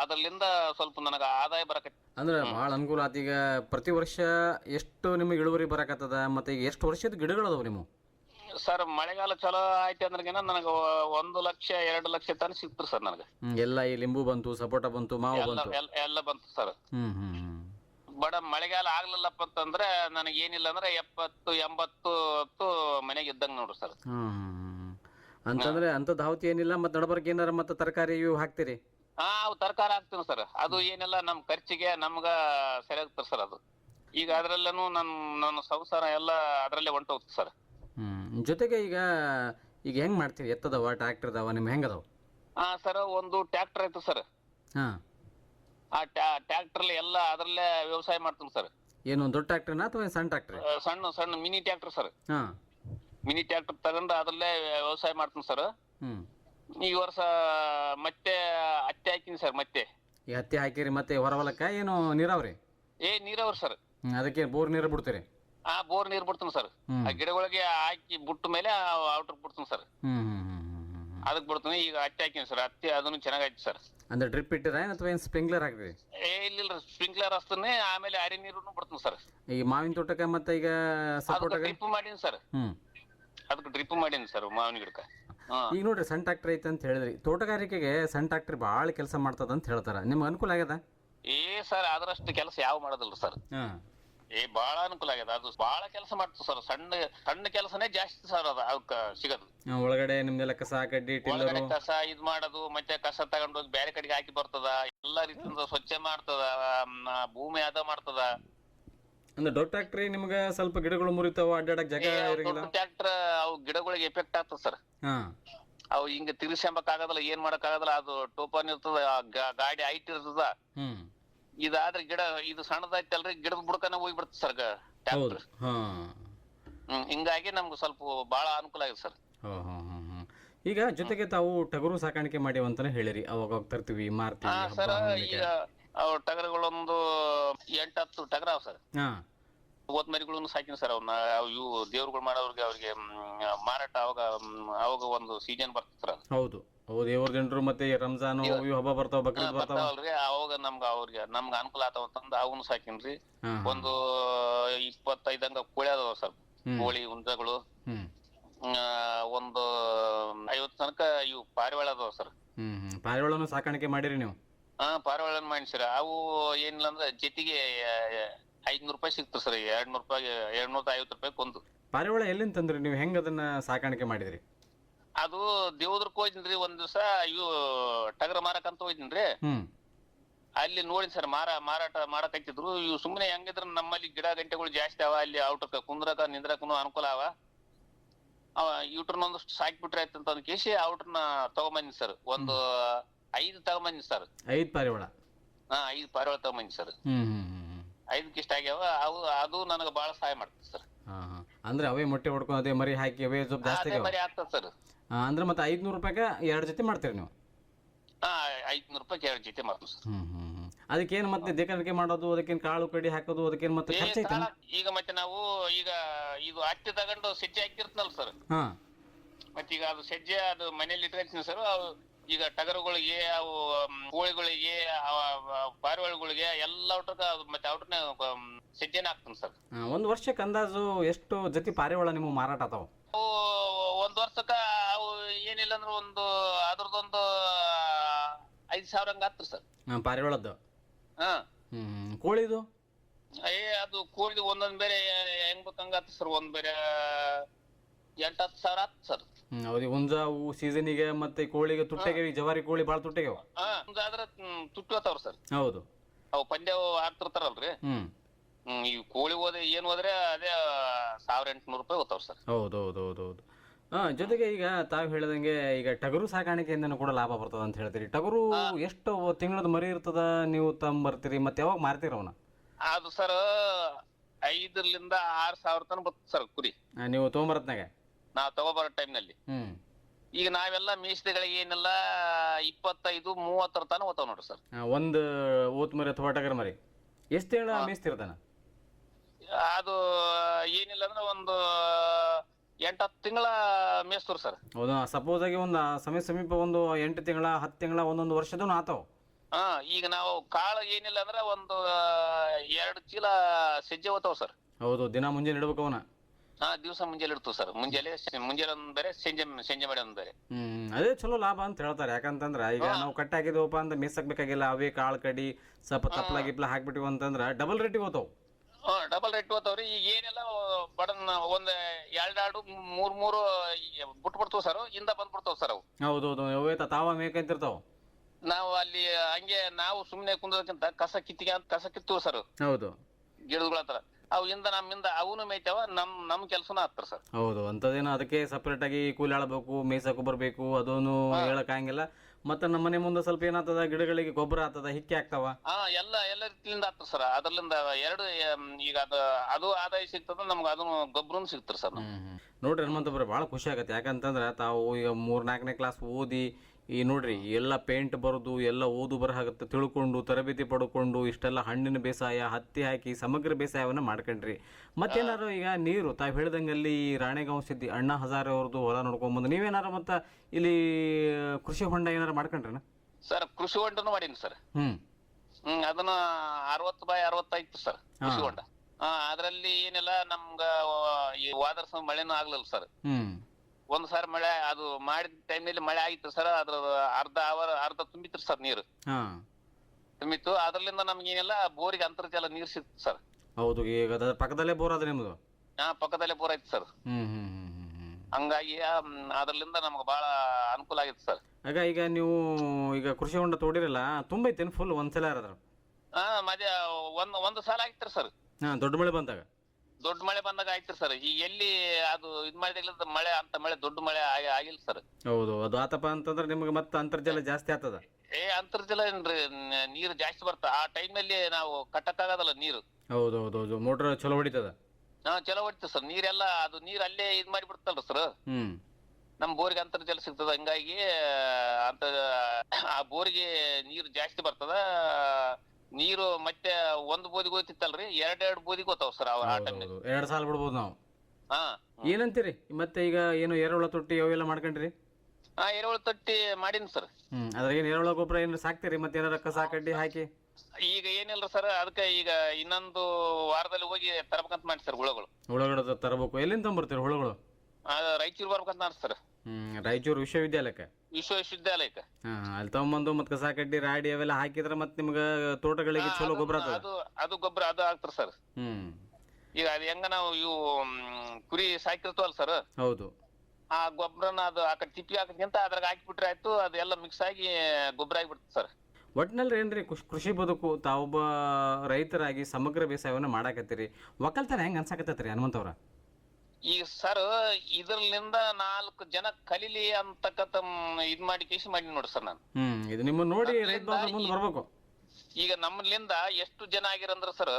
ಅದರ್ಲಿಂದ ಸ್ವಲ್ಪ ನನಗ ಆದಾಯ ಬರಕತ್ತೆ ಅಂದ್ರೆ ಭಾಳ ಅನುಕೂಲ ಆತ್. ಈಗ ಪ್ರತಿ ವರ್ಷ ಎಷ್ಟು ನಿಮಗೆ ಇಳುವರಿ ಬರಕತ್ತದ? ಮತ್ತೆ ಈಗ ಎಷ್ಟು ವರ್ಷದ ಗಿಡಗಳು ಅದಾವ ಸರ್ ಮಳೆಗಾಲ ಚಲೋ ಆಯ್ತು ಅಂದ್ರಗಿನ ನನಗ ಒಂದು ಲಕ್ಷ ಎರಡು ಲಕ್ಷ ತನ ಸಿಕ್ತು ಸರ್ ನನಗ. ಎಲ್ಲ ಈ ಲಿಂಬು ಬಂತು ಸಪೋಟ ಬಂತು ಮಾವು ಎಲ್ಲ ಬಂತು. ಎಲ್ಲ- ಎಲ್ಲ ಬಂತು ಸರ್. ಹ್ಮ್ ಹ್ಮ್ ಹ್ಮ್. ಬಡ ಮಳೆಗಾಲ ಆಗ್ಲಿಲ್ಲಪ್ಪ ಅಂತಂದ್ರೆ ನನಗೆ ಏನಿಲ್ಲ ಅಂದ್ರೆ ಎಪ್ಪತ್ತು ಎಂಬತ್ತು ಹೊತ್ತು ಮನೆಗೆ ಇದ್ದಂಗ ನೋಡ್ರಿ ಸರ್. ಹ್ಮ್ ಹ್ಮ್ ಹ್ಮ್. ಅಂತಂದ್ರೆ ಅಂತ ಧಾವತಿ ಏನಿಲ್ಲ ಮತ್ತೆ ನಡಬರ್ಕ್ ಏನಾರ ಮತ್ತೆ ತರಕಾರಿ ಇವು ಹಾಕ್ತೀರಿ? ಹಾ ಅವು ತರಕಾರಿ ಹಾಕ್ತೀನಿ ಸರ್. ಅದು ಏನಿಲ್ಲ ನಮ್ ಖರ್ಚಿಗೆ ನಮ್ಗ ಸರಿಯಾಗ್ತದೆ ಸರ್ ಅದು. ಈಗ ಅದ್ರಲ್ಲೂ ನನ್ ನನ್ನ ಸಂಸಾರ ಎಲ್ಲ ಅದ್ರಲ್ಲೇ ಹೊಂಟೋಗ್ತದೆ ಸರ್. ಜೊತೆಗೆ ಈಗ ಈಗ ಹೆಂಗ್ ಮಾಡ್ತೀರಿ? ಎತ್ತದವ ಟ್ರ್ಯಾಕ್ಟರ್ ಅದಾವ ನಿಮ್ ಹೆಂಗ್ ಅದಾವ ಹಾ ಸರ್ ಒಂದು ಟ್ರ್ಯಾಕ್ಟರ್ ಐತೆ ಸರ್. ಹಾಂ. ಆ ಟ್ರ್ಯಾಕ್ಟರ್ಲಿ ಎಲ್ಲ ಅದರಲ್ಲೇ ವ್ಯವಸಾಯ ಮಾಡ್ತೀನಿ ಸರ್. ಏನು ದೊಡ್ಡ ಟ್ರ್ಯಾಕ್ಟರ್ನ ಅಥವಾ ಏನ್ ಸಣ್ಣ ಟ್ರ್ಯಾಕ್ಟರ್? ಸಣ್ಣ ಸಣ್ಣ ಮಿನಿ ಟ್ರ್ಯಾಕ್ಟರ್ ಸರ್. ಹಾಂ. ಮಿನಿ ಟ್ರ್ಯಾಕ್ಟರ್ ತಗೊಂಡು ಅದರಲ್ಲೇ ವ್ಯವಸಾಯ ಮಾಡ್ತೀನಿ ಸರ್. ಹ್ಮ್. ಈ ವರ್ಷ ಮತ್ತೆ ಹತ್ತಿ ಹಾಕಿನಿ ಸರ್ ಮತ್ತೆ. ಈ ಹತ್ತಿ ಹಾಕಿರಿ ಮತ್ತೆ ಹೊರವಲಕ್ಕ ಏನು ನೀರಾವರಿ? ಏ ನೀರಾವರಿ ಸರ್. ಹ್ಮ್ ಅದಕ್ಕೆ ಬೋರ್ ನೀರು ಬಿಡ್ತೀರಿ. ಆ ಬೋರ್ ನೀರ್ ಬಿಡ್ತೀನಿ ಸರ್. ಆ ಗಿಡಗಳಿಗೆ ಹಾಕಿ ಬಿಟ್ಟ ಮೇಲೆ ಔಟರ್ ಬಿಡ್ತೀನಿ ಸರ್. ಅದಕ್ಕೆ ಬಿಡ್ತೀನಿ ಈಗ ಹತ್ತಿ ಹಾಕಿನಿ ಸರ್. ಹತ್ತಿ ಅದನ್ನು ಚೆನ್ನಾಗೈತಿ ಸರ್. ಅಂದ್ರೆ ಡ್ರಿಪ್ ಇಟ್ಟಿರ ಅಥವಾ ಏನು ಸ್ಪ್ರಿಂಕ್ಲರ್ ಹಾಕ್ತೀರಿ ಏ ಇಲ್ಲ ಸ್ಪ್ರಿಂಕ್ಲರ್ ಹಚ್ತೀನಿ ಆಮೇಲೆ ಹರಿ ನೀರು ಬಿಡ್ತೀನಿ ಸರ್. ಈಗ ಮಾವಿನ ತೋಟಕ್ಕೆ ಮತ್ತೆ ಈಗ ಅದಕ್ಕೆ ಸಪೋಟಕ್ಕೆ ಡ್ರಿಪ್ ಮಾಡೀನಿ ಸರ್. ಹ್ಮ್. ಅದಕ್ಕೆ ಡ್ರಿಪ್ ಮಾಡೀನಿ ಸರ್ ಮಾವಿನ ಗಿಡಕ್ಕೆ. ಈಗ ನೋಡ್ರಿ ಸಣ್ಣ ಟ್ರ್ಯಾಕ್ಟರ್ ಐತೆ ಅಂತ ಹೇಳಿದ್ರಿ. ತೋಟಗಾರಿಕೆಗೆ ಸಣ್ಣ ಟ್ರ್ಯಾಕ್ಟರ್ ಭಾಳ ಕೆಲಸ ಮಾಡ್ತದ ಅಂತ ಹೇಳ್ತಾರ. ನಿಮ್ಗೆ ಅನುಕೂಲ ಆಗ್ಯದ? ಏ ಸರ್ ಅದರಷ್ಟು ಕೆಲಸ ಯಾವ ಮಾಡೋದಿಲ್ಲ ಸರ್. ಹಾಂ. ಏ ಬಾಳ ಅನುಕೂಲ ಆಗ್ಯದ. ಅದು ಬಾಳ ಕೆಲಸ ಮಾಡ್ತದೆ ಸರ್ ಸಣ್ಣ ಸಣ್ಣ ಕೆಲಸನೇ ಜಾಸ್ತಿ ಸರ್ ಅದು. ಅವಕ್ಕ ಸಿಗದು. ಒಳಗಡೆ ನಿಮ್ದೆಲ್ಲ ಕಸ ಕಡ್ಡಿ ಒಳಗಡೆ ಟಿಲ್ಲರು ಕಸ ಇದ್ ಮಾಡೋದು ಮತ್ತೆ ಕಸ ತಗೊಂಡೋಗಿ ಬೇರೆ ಕಡೆಗೆ ಹಾಕಿ ಬರ್ತದ. ಎಲ್ಲಾ ರೀತಿಯಿಂದ ಸ್ವಚ್ಛ ಮಾಡ್ತದ. ಮ್, ಭೂಮಿ ಅದ ಮಾಡ್ತದ. ಅಂದ್ರೆ ದೊಡ್ಡ ಟ್ರ್ಯಾಕ್ಟ್ರಿ ನಿಮ್ಗೆ ಸ್ವಲ್ಪ ಗಿಡಗಳು ಮುರಿತಾವ ಅಡ್ಡಾಡಕ್ ಜಾಗ ಇರಂಗಿಲ್ಲ? ಟ್ರ್ಯಾಕ್ಟರ್ ಅವು ಗಿಡಗಳಿಗೆ ಎಫೆಕ್ಟ್ ಆಗ್ತದ ಸರ್ ಹಾಂ. ಅವು ಹಿಂಗ ತಿರ್ಸಂಬಕ್ ಆಗೋದಿಲ್ಲ ಏನ್ ಮಾಡಕ್ ಆಗೋದಿಲ್ಲ ಅದು ಟೋಪನ್ ಇರ್ತದ ಆ ಗಾ- ಗಾಡಿ ಹೈಟ್ ಇರ್ತದ. ಹ್ಞೂ ಇದಾದ್ರೆ ಗಿಡ ಇದು ಸಣ್ಣದಾಯ್ತಲ್ರಿ ಗಿಡದ ಬುಡಕನ ಹೋಗಿ ಬಿಡ್ತ ಸರ್ ಹೌದು. ಟ್ಯಾಕ್ಟರ್ ಹಾಂ. ಹ್ಮ್ ಹಿಂಗಾಗಿ ನಮ್ಗೆ ಸ್ವಲ್ಪ ಬಾಳ ಅನುಕೂಲ ಆಗಿದೆ ಸರ್. ಹಾಂ ಹಾಂ ಹಾಂ ಹಾಂ. ಈಗ ಜೊತೆಗೆ ತಾವು ಟಗರು ಸಾಕಾಣಿಕೆ ಮಾಡಿವ ಅಂತಾನೆ ಹೇಳಿರಿ. ಅವಾಗ ಅವಾಗ ತರ್ತೀವಿ ಮಾರ್ತೀವಿ ಹಾ ಹಬ್ಬ ಸರ್ ಹುಣ್ಣಿಮೆಗೆ. ಈಗ ಅವ್ ಟಗರುಗಳೊಂದು ಎಂಟತ್ತು ಟಗರ ಅವ ಸರ್. ಹಾ. ಹೋದ್ ಮರಿಗಳನ್ನು ಸಾಕಿನಿ ಸರ್ ಅವನ್ನ ಅವ್ ಇವು ದೇವ್ರುಗಳು ಮಾಡೋರ್ಗೆ ಅವ್ರಿಗೆ ಮ್, ಮಾರಾಟ ಅವಾಗ ಮ್, ಅವಾಗ ಒಂದು ಸೀಸನ್ ಬರ್ತದೆ ಸರ್ ಅದು. ಹೌದು. ಹೌದು ದೇವ್ರ ಜನರು ಮತ್ತೆ ರಂಜಾನ್ ಇವು ಹಬ್ಬ ಬರ್ತಾವ ಬಕ್ರೀದ್ ಬರ್ತಾವ? ಬರ್ತಾವಲ್ರಿ. ಅವಾಗ ನಮ್ಗ ಅವ್ರಿಗೆ ನಮ್ಗ ಅನುಕೂಲ ಆತಾವ ಅಂತಂದ ಅವನು ಸಾಕಿನ್ರಿ. ಒಂದು ಒಂದು ಇಪ್ಪತ್ತೈದಂಗ ಕೋಳಿ ಅದಾವ ಸರ್. ಹ್ಮ್. ಕೋಳಿ ಹುಂಜಗಳು. ಹ್ಮ್. ಆ, ಒಂದು ಐವತ್ ತನಕ ಇವು ಪಾರಿವಾಳ ಅದಾವ ಸರ್. ಹ್ಮ್ ಹ್ಮ್. ಪಾರಿವಾಳನು ಸಾಕಾಣಿಕೆ ಮಾಡಿರಿ ನೀವು? ಹಾ ಪಾರಿವಾಳನ್ ಮಾಡಿ ಸರ್ ಅವು ಏನಿಲ್ಲ ಅಂದ್ರೆ ಜೊತೆಗೆ ಐದ್ನೂರ್ ರೂಪಾಯಿ ಸಿಕ್ತು ಸರ್. ಎರಡ್ ನೂರ್ ರೂಪಾಯಿ ಎರಡ್ ನೂರ ಐವತ್ತು ರೂಪಾಯಿ ಕೊಂದು ಪಾರಿವಾಳ ಎಲ್ಲಿಂದ ತಂದ್ರಿ? ನೀವು ಹೆಂಗ್ ಅದನ್ನ ಸಾಕಾಣಿಕೆ ಮಾಡಿದ್ರಿ? ಅದು ದೇವದ್ರಕ್ ಹೋಯ್ತಿನ್ರಿ ಒಂದ್ ದಿವಸ ಇವು ಟಗರ ಮಾರಕಂತ ಹೋಯ್ತಿನ್ರಿ ಹ್ಮ್. ಅಲ್ಲಿ ನೋಡಿ ಸರ್ ಮಾರ ಮಾರಾಟ ಮಾಡಕತ್ತಿದ್ರು. ಇವು ಸುಮ್ಮನೆ ಹೆಂಗಿದ್ರ ನಮ್ಮಲ್ಲಿ ಗಿಡ ಗಂಟೆಗಳು ಜಾಸ್ತಿ ಅವ ಅಲ್ಲಿ ಔಟಕ್ಕ ಕುಂದ್ರಕ ನಿಂದ್ರಕನು ಅನುಕೂಲ ಅವ. ಅವ ಇವ್ಟ್ರನ್ನ ಒಂದಷ್ಟು ಸಾಕ್ಬಿಟ್ರೆ ಆಯ್ತು ಅಂತ ಕೇಸಿ ಔಟ್ರನ್ನ ತಗೊಂಬಂದಿ ಸರ್. ಒಂದು ಐದು ತಗೊಂಬಂದಿ ಸರ್. ಐದ್ ಪಾರಿವಾಳ. ಹಾ ಐದು ಪಾರಿವಾಳ ತಗೊಂಬಂದಿ ಸರ್. ಐದಕ್ಕೆ ಇಷ್ಟ ಆಗ್ಯಾವ ಅವು ಅದು ನನಗೆ ಬಹಳ ಸಹಾಯ ಮಾಡ್ತದೆ ಸರ್. ಅಂದ್ರೆ ಅವೇ ಮೊಟ್ಟೆ ಹೊಡ್ಕೊಂಡು ಅದೇ ಮರಿ ಹಾಕಿ ಅವೇ ಸ್ವಲ್ಪ ಜಾಸ್ತಿ ಮರಿ ಆಗ್ತದೆ ಸರ್. ಅಂದ್ರೆ ಮತ್ತೆ ಐದ್ನೂರು ರೂಪಾಯಿಗೆ ಎರಡು ಜೊತೆ ಮಾಡ್ತೀರಿ ನೀವು? ಹಾ ಐದ್ನೂರು ರೂಪಾಯಿ ಎರಡು ಜೊತೆ ಮಾಡ್ತೀವಿ ಸರ್. ಹ್ಮ್ ಹ್ಮ್ ಹ್ಮ್. ಅದಕ್ಕೇನು ಮತ್ತೆ ದೇಕಾಣಿಕೆ ಮಾಡೋದು ಅದಕ್ಕೇನು ಕಾಳು ಕಡಿ ಹಾಕೋದು ಅದಕ್ಕೇನು ಮತ್ತೆ ಏ, ಖರ್ಚು ಐತೆ ಈಗ ಮತ್ತೆ ನಾವು ಈಗ ಇದು ಹತ್ತಿ ತಗೊಂಡು ಸಜ್ಜೆ ಹಾಕಿರ್ತನಲ್ಲ ಸರ್. ಹಾ. ಮತ್ತೆ ಈಗ ಅದು ಸಜ್ಜೆ ಅದು ಮನೇಲಿ ಇಟ್ಕೊಂತೀನಿ ಸರ್ ಅವು ಈಗ ಟಗರುಗಳಿಗೆ ಅವು ಮ್, ಕೋಳಿಗಳಿಗೆ ಅವ ಪಾರಿವಾಳಗಳಿಗೆ ಎಲ್ಲ ಔಟಕ್ಕ ಅದು ಮತ್ತೆ ಔಟ್ನ ಸಜ್ಜೆನ ಹಾಕ್ತೀನಿ ಸರ್. ಒಂದ್ ಒಂದು ವರ್ಷಕ್ಕೆ ಅಂದಾಜು ಎಷ್ಟು ಜೊತೆ ಪಾರಿವಾಳ ನಿಮಗೆ ಮಾರಾಟ ಅದಾವ ಅವು ಒಂದ್ ವರ್ಷಕ್ಕ ಅವು ಏನಿಲ್ಲ ಅಂದ್ರೆ ಒಂದು ಅದ್ರದೊಂದು ಐದ್ ಸಾವಿರ ಹಂಗ ಆತ್ರಿ ಸರ್. ಹಾ, ಪಾರಿವಾಳದ್ದು ಹಾ. ಕೋಳಿದು ಏ ಅದು ಕೋಳಿದು ಒಂದೊಂದ್ ಬೇರೆ ಹೆಂಗ್ ಬೇಕಂಗ ಆತ್ ಸರ್. ಒಂದ್ ಬೇರೆ ಎಂಟ್ ಹತ್ತು ಸಾವಿರ ಆತ್ ಸರ್. ಹ್ಮ್ ಹೌದು. ಹುಂಜ ಅವು ಸೀಸನಿಗೆ ಮತ್ತೆ ಕೋಳಿಗೆ ತುಟ್ಟೆಗೆ ಈ ಜವಾರಿ ಕೋಳಿ ಭಾಳ ತುಟ್ಟೆಗೆ ಹಾ ಆದ್ರ ತುಟ್ಟುವತ್ತವ್ರ ಸರ್. ಹೌದು. ಅವು ಪಂದ್ಯ ಹಾಕ್ತಿರ್ತಾರಲ್ರಿ ಹ್ಮ್. ಹ್ಮ್ ಈ ಕೋಳಿ ಹೋದ್ರೆ ಏನ್ ಹೋದ್ರೆ ಅದೇ ಸಾವಿರ ಎಂಟ್ನೂರು ರೂಪಾಯಿ ಹೋಗ್ತಾವ್ ಸರ್. ಹೌದು ಹೌದು ಹೌದು ಹೌದು. ಹಾ ಜೊತೆಗೆ ಈಗ ತಾವು ಹೇಳಿದಂಗೆ ಈಗ ಟಗರು ಸಾಕಾಣಿಕೆಯಿಂದನೂ ಕೂಡ ಲಾಭ ಬರ್ತದ ಅಂತ ಹೇಳ್ತೀರಿ. ಟಗರು ಎಷ್ಟು ತಿಂಗಳದ ಮರಿ ಇರ್ತದ ನೀವು ತಮ್ಮ ಬರ್ತೀರಿ ಮತ್ತೆ ಯಾವಾಗ ಮಾರ್ತೀರ ಅವನ? ಅದು ಸರ್ ಐದರಿಂದ ಆರ್ ಸಾವಿರ ತನಕ ಬರ್ತದೆ ಸರ್ ಕುರಿ. ನೀವು ತಗೊಂಬರತ್ನಾಗ? ನಾವ್ ತಗೋಬರೋ ಟೈಮ್ನಲ್ಲಿ. ನಲ್ಲಿ ಹ್ಮ್. ಈಗ ನಾವೆಲ್ಲ ಮೀಸಲಿಗಳಿಗೆ ಏನೆಲ್ಲ ಇಪ್ಪತ್ತೈದು ಮೂವತ್ತರ ತನಕ ಹೋತಾವ ನೋಡ್ರಿ ಸರ್. ಆ, ಒಂದು ಓತ್ ಮರಿ ಅಥವಾ ಟಗರ್ ಮರಿ. ಎಷ್ಟು ತಿಂಗಳ ಮೇಯಿಸ್ತಿರ್ತಾನ ಅದು ಏನಿಲ್ಲ ಅಂದ್ರೆ ಒಂದು ಎಂಟತ್ತು ತಿಂಗಳ ಮೇಸ್ತವ್ರಿ ಸರ್. ಹೌದಾ? ಸಪೋಸ್ ಆಗಿ ಒಂದು ಸಮೀಪ ಸಮೀಪ ಒಂದು ಎಂಟು ತಿಂಗಳ ಹತ್ತು ತಿಂಗಳ ಒಂದೊಂದು ವರ್ಷದ ಆತಾವ. ಹಾ ಈಗ ನಾವು ಕಾಳು ಏನಿಲ್ಲ ಅಂದ್ರೆ ಒಂದು ಎರಡು ಚೀಲ ಸಜ್ಜೆ ಹೋತಾವ ಸರ್. ಹೌದು ದಿನ ಮುಂಜಾನೆ ಇಡ್ಬೇಕು ಅವನ. ಹಾ ದಿವಸ ಮುಂಜಾನೆ ಇಡ್ತೀವಿ ಸರ್. ಮುಂಜಾನೆ ಮುಂಜಾನೆ ಒಂದ್ ಬೇರೆ ಸಂಜೆ ಸಂಜೆ ಮಾಡಿ ಒಂದ್ ಬೇರೆ ಹ್ಮ್ ಅದೇ ಚಲೋ ಲಾಭ ಅಂತ ಹೇಳ್ತಾರೆ. ಯಾಕಂತಂದ್ರ ಈಗ ನಾವು ಕಟ್ ಹಾಕಿದ್ವಪ್ಪ ಅಂತ ಮೇಸಕ್ ಬೇಕಾಗಿಲ್ಲ ಅವೇ ಕಾಳು ಕಡಿ ಸ್ವಲ್ಪ ತಪ್ಪಲ ಗಿಪ್ಲ ಹಾಕ್ಬಿಟ್ಟಿವಿ ಅಂತಂದ್ರ ಡಬಲ್ ರೇಟಿಗೆ ಹೋತಾವ ಡಬಲ್ ರೇಟ್ ಹೋತಾವ್ರಿ ಈಗ ಏನೆಲ್ಲ ಬಡನ್ ಒಂದ್ ಎರಡೆರಡು ಮೂರ್ ಮೂರು ಬಿಟ್ಟು ಬಿಡ್ತಾವ ಸರ್ ಇಂದ ಬಂದ್ಬಿಡ್ತಾವ ಸರ್ ಅವು. ಹೌದು ಹೌದು ತ- ತಾವ ಮೇಕಂತಿರ್ತಾವ. ನಾವು ಅಲ್ಲಿ ಹಂಗೆ ನಾವು ಸುಮ್ನೆ ಕುಂದ್ರಕ್ಕಿಂತ ಕಸ ಕಿತ್ತಿಗೆ ಅಂತ ಕಸ ಕಿತ್ತು ಸರ್ ಹೌದು. ಗಿಡಗಳ ಹತ್ರ. ಅವು ಇಂದ ನಮ್ಮಿಂದ ಅವನು ಮೇಯ್ತಾವ ನಮ್ ನಮ್ ಕೆಲ್ಸನ ಆಗ್ತಾರ ಸರ್ ಹೌದು. ಅಂಥದ್ದೇನು ಅದಕ್ಕೆ ಸಪ್ರೇಟ್ ಆಗಿ ಕೂಲಿ ಆಳ್ಬೇಕು ಮೇಯ್ಸಕ್ಕೂ ಬರಬೇಕು ಅದನ್ನು ಹೇಳಕ್ಕಾಗಿಲ್ಲ ಮತ್ತೆ ನಮ್ಮ ಮನೆ ಮುಂದೆ ಸ್ವಲ್ಪ ಏನಾಗ್ತದ? ಗಿಡಗಳಿಗೆ ಗೊಬ್ಬರ ಆಗ್ತದ ಹಿಕ್ಕಿ ಆಗ್ತಾವ? ಹಾ ಎಲ್ಲ ಎಲ್ಲ ರೀತಿಯಿಂದ ಆಗ್ತದ ಸರ್. ಅದರಿಂದ ಎರಡು ಎಂ, ಈಗ ಅದು ಅದು ಆದಾಯ ಸಿಗ್ತದ ನಮ್ಗೆ ಅದು ಗೊಬ್ಬರನು ಸಿಗ್ತದ ಸರ್ ನಮ್ಗೆ. ನೋಡ್ರಿ ಹನುಮಂತ ಭಾಳ ಖುಷಿ ಆಗತ್ತೆ. ಯಾಕಂತಂದ್ರೆ ತಾವು ಈಗ ಮೂರ್ ನಾಲ್ಕನೇ ಕ್ಲಾಸ್ ಓದಿ ಈ ನೋಡ್ರಿ ಎಲ್ಲ ಪೇಂಟ್ ಬರೋದು ಎಲ್ಲ ಓದು ಬರಹಾಗತ್ತೆ ತಿಳ್ಕೊಂಡು ತರಬೇತಿ ಪಡ್ಕೊಂಡು ಇಷ್ಟೆಲ್ಲ ಹಣ್ಣಿನ ಬೇಸಾಯ ಹತ್ತಿ ಹಾಕಿ ಸಮಗ್ರ ಬೇಸಾಯವನ್ನ ಮಾಡ್ಕೊಂಡ್ರಿ. ಮತ್ತೇನಾರು ಈಗ ನೀರು ತಾವು ಹೇಳಿದಂಗಲ್ಲಿ ಅಲ್ಲಿ ರಾಣೆಗಾಂವ್ ಸಿದ್ದಿ ಅಣ್ಣ ಹಜಾರೆ ಅವ್ರದ್ದು ಹೊಲ ನೋಡ್ಕೊಂಬಂದು ನೀವೇನಾರು ಮತ್ತೆ ಇಲ್ಲಿ ಕೃಷಿ ಹೊಂಡ ಏನಾರು ಮಾಡ್ಕೊಂಡ್ರನ? ಸರ್ ಕೃಷಿ ಹೊಂಡನು ಮಾಡೀನಿ ಸರ್. ಹ್ಮ್. ಹ್ಮ್ ಅದನ್ನ ಅರವತ್ತು ಬೈ ಅರವತ್ತೈತು ಸರ್ ಕೃಷಿ ಹೊಂಡ. ಆ ಅದ್ರಲ್ಲಿ ಏನಿಲ್ಲ ನಮ್ಗ ಈ ವಾದರ್ಸ ಮಳೆನೂ ಆಗ್ಲಿಲ್ಲ ಸರ್. ಹ್ಮ್. ಒಂದ್ ಸಾರಿ ಮಳೆ ಅದು ಮಾಡಿದ ಟೈಮ್ನಲ್ಲಿ ಮಳೆ ಆಗಿತ್ತು ಸರ್ ಅದ್ರ ಅರ್ಧ ಅವರ್ ಅರ್ಧ ತುಂಬಿತ್ರಿ ಸರ್ ನೀರು. ಹಾ. ತುಂಬಿತ್ತು. ಅದ್ರಲ್ಲಿಂದ ನಮ್ಗೆ ಏನಿಲ್ಲ ಬೋರಿಗೆ ಅಂತರ್ಜಲ ನೀರು ಸಿಕ್ತು ಸರ್. ಹೌದು ಈಗ ಅದ್ರ ಪಕ್ಕದಲ್ಲೇ ಬೋರ್ ಅದ ನಿಮ್ದು? ಹಾ ಪಕ್ಕದಲ್ಲೇ ಬೋರ್ ಐತಿ ಸರ್. ಹ್ಮ್ ಹ್ಮ್ ಹ್ಮ್ ಹ್ಮ್ ಹ್ಮ್. ಹಂಗಾಗಿ ಅದರಿಂದ ನಮಗೆ ನಮ್ಗೆ ಬಹಳ ಅನುಕೂಲ ಆಗಿತ್ತು ಸರ್. ಆಗ ಈಗ ನೀವು ಈಗ ಕೃಷಿ ಹೊಂಡ ತೋಡಿರಲ್ಲ ತುಂಬೈತೇನು ಫುಲ್ ಒಂದ್ಸಲ ಯಾರಾದ್ರು ಹಾ ಮಧ್ಯ ಒಂದ್ ಒಂದು ಸಲ ಆಗಿತ್ತು ಸರ್. ಹಾ ದೊಡ್ಡ ಮಳೆ ಬಂದಾಗ? ದೊಡ್ಡ ಮಳೆ ಬಂದಾಗ ಆಯ್ತು ಸರ್. ಈ ಎಲ್ಲಿ ಅದು ಇದ್ ಮಾಡಿದ ಮಳೆ ಅಂತ ಮಳೆ ದೊಡ್ಡ ಮಳೆ ಆಗಿ- ಆಗಿಲ್ಲ ಸರ್. ಹೌದು ಅದು ಆತಪ್ಪ ಅಂತಂದ್ರೆ ನಿಮ್ಗೆ ಮತ್ತೆ ಅಂತರ್ಜಲ ಜಾಸ್ತಿ ಆಗ್ತದ? ಏ ಅಂತರ್ಜಲ ಏನ್ರಿ ನ- ನೀರು ಜಾಸ್ತಿ ಬರ್ತ ಆ ಟೈಮ್ನಲ್ಲಿ ನಾವು ಕಟ್ಟಕ್ಕಾಗದಲ್ಲ ನೀರು. ಹೌದು ಹೌದು ಹೌದು ಮೋಟರ್ ಚಲೋ ಹೊಡಿತದ? ಹಾ ಚಲೋ ಹೊಡಿತೀವಿ ಸರ್. ನೀರೆಲ್ಲ ಅದು ನೀರ್ ಅಲ್ಲೇ ಇದ್ ಮಾಡಿ ಬಿಡ್ತಲ್ರಿ ಸರ್. ಹ್ಮ್. ನಮ್ ಬೋರಿಗೆ ಅಂತರ್ಜಲ ಸಿಗ್ತದ. ಹಂಗಾಗಿ ಅಂತ ಆ ಬೋರ್ಗೆ ನೀರು ಜಾಸ್ತಿ ಬರ್ತದ. ನೀರು ಮತ್ತೆ ಒಂದ್ ಬೂದಿ ಹೋಗ್ತಿತ್ತಲ್ರಿ ಎರಡ್ ಎರಡ್ ಬೂದಿ ಗೊತ್ತಾವ್ ಸರ್ ಆ ಟೈಮ್ ಎರಡ್ ಸಾಲ ಬಿಡ್ಬೋದು ನಾವು. ಹಾ. ಏನಂತೀರಿ? ಮತ್ತೆ ಈಗ ಏನು ಎರೆಹುಳ ತೊಟ್ಟಿ ಅವೆಲ್ಲ ಮಾಡ್ಕೊಂಡ್ರಿ? ಹಾ ಎರೆಹುಳ ತೊಟ್ಟಿ ಮಾಡೀನಿ ಸರ್. ಹ್ಮ್ ಅದ್ರಾಗ ಏನ್ ಎರೆಹುಳ ಗೊಬ್ಬರ ಏನಾರ ಸಾಕ್ತೀರಿ? ಮತ್ತೆ ಏನಾರ ಕಸ ಕಡ್ಡಿ ಹಾಕಿ? ಈಗ ಏನಿಲ್ಲ ಸರ್ ಅದಕ್ಕೆ ಈಗ ಇನ್ನೊಂದು ವಾರದಲ್ಲಿ ಹೋಗಿ ತರಬೇಕಂತ ಮಾಡಿ ಸರ್ ಹುಳಗಳು. ಹುಳಗಳು ತರಬೇಕು. ಎಲ್ಲಿಂದ ತೊಗೊಂಬರ್ತೀರಿ ಹುಳುಗಳು? ರಾಯಚೂರು ಬರ್ಬೇಕಂತ ಮಾಡಿ ಸರ್. ರಾಯಚೂರು ವಿಶ್ವವಿದ್ಯಾಲಯಕ್ಕೆ? ವಿಶ್ವ ವಿಶ್ವವಿದ್ಯಾಲಯಕ್ಕೆ. ಹಾ ಅಲ್ಲಿ ತಗೊಂಬಂದು ಮತ್ತೆ ಕಸ ಕಡ್ಡಿ ರಾಡಿ ಅವೆಲ್ಲ ಹಾಕಿದ್ರೆ ಮತ್ತೆ ನಿಮ್ಗೆ ತೋಟಗಳಿಗೆ ಚಲೋ ಗೊಬ್ಬರ ಅದು ಅದು ಗೊಬ್ಬರ ಅದು ಆಗ್ತಾರೆ ಸರ್. ಹ್ಮ್. ಈಗ ಅದು ಹೆಂಗ ನಾವು ಇವು ಕುರಿ ಸಾಕಿರ್ತವಲ್ಲ ಸರ್? ಹೌದು. ಆ ಗೊಬ್ಬರನ ಅದು ಆ ಕಡೆ ತಿಪ್ಪಿ ಹಾಕಕ್ಕಿಂತ ಅದ್ರಾಗ ಹಾಕಿಬಿಟ್ರೆ ಆಯ್ತು ಅದೆಲ್ಲ ಮಿಕ್ಸ್ ಆಗಿ ಗೊಬ್ಬರ ಆಗಿಬಿಡ್ತದೆ ಸರ್. ಒಟ್ನಲ್ಲಿ ಏನ್ರಿ ಕೃಷಿ ಕೃಷಿ ಬದುಕು ತಾವೊಬ್ಬ ರೈತರಾಗಿ ಸಮಗ್ರ ಬೇಸಾಯವನ್ನ ಮಾಡಾಕತ್ತೀರಿ. ಒಕ್ಕಲ್ತನ ಹೆಂಗ್ ಅನ್ಸಾಕತ್ತೈತ್ರಿ ಹನುಮಂತವ್ರ? ಈಗ ಸರ್ ಇದ್ರಲಿಂದ ನಾಲ್ಕು ಜನ ಕಲೀಲಿ ಅಂತಕ್ಕಂತ ಇದ್ ಮಾಡಿ ಕೇಸಿ ಮಾಡಿ ನೋಡ್ರಿ ಸರ್ ನಾನು. ಹ್ಮ್ ಇದು ನಿಮ್ಮ ನೋಡಿ ರೈತ ಬಾಂಧವ ಮುಂದೆ ಬರ್ಬೇಕು. ಈಗ ನಮ್ಮಲಿಂದ ಎಷ್ಟು ಜನ ಆಗಿರಂದ್ರ ಸರ್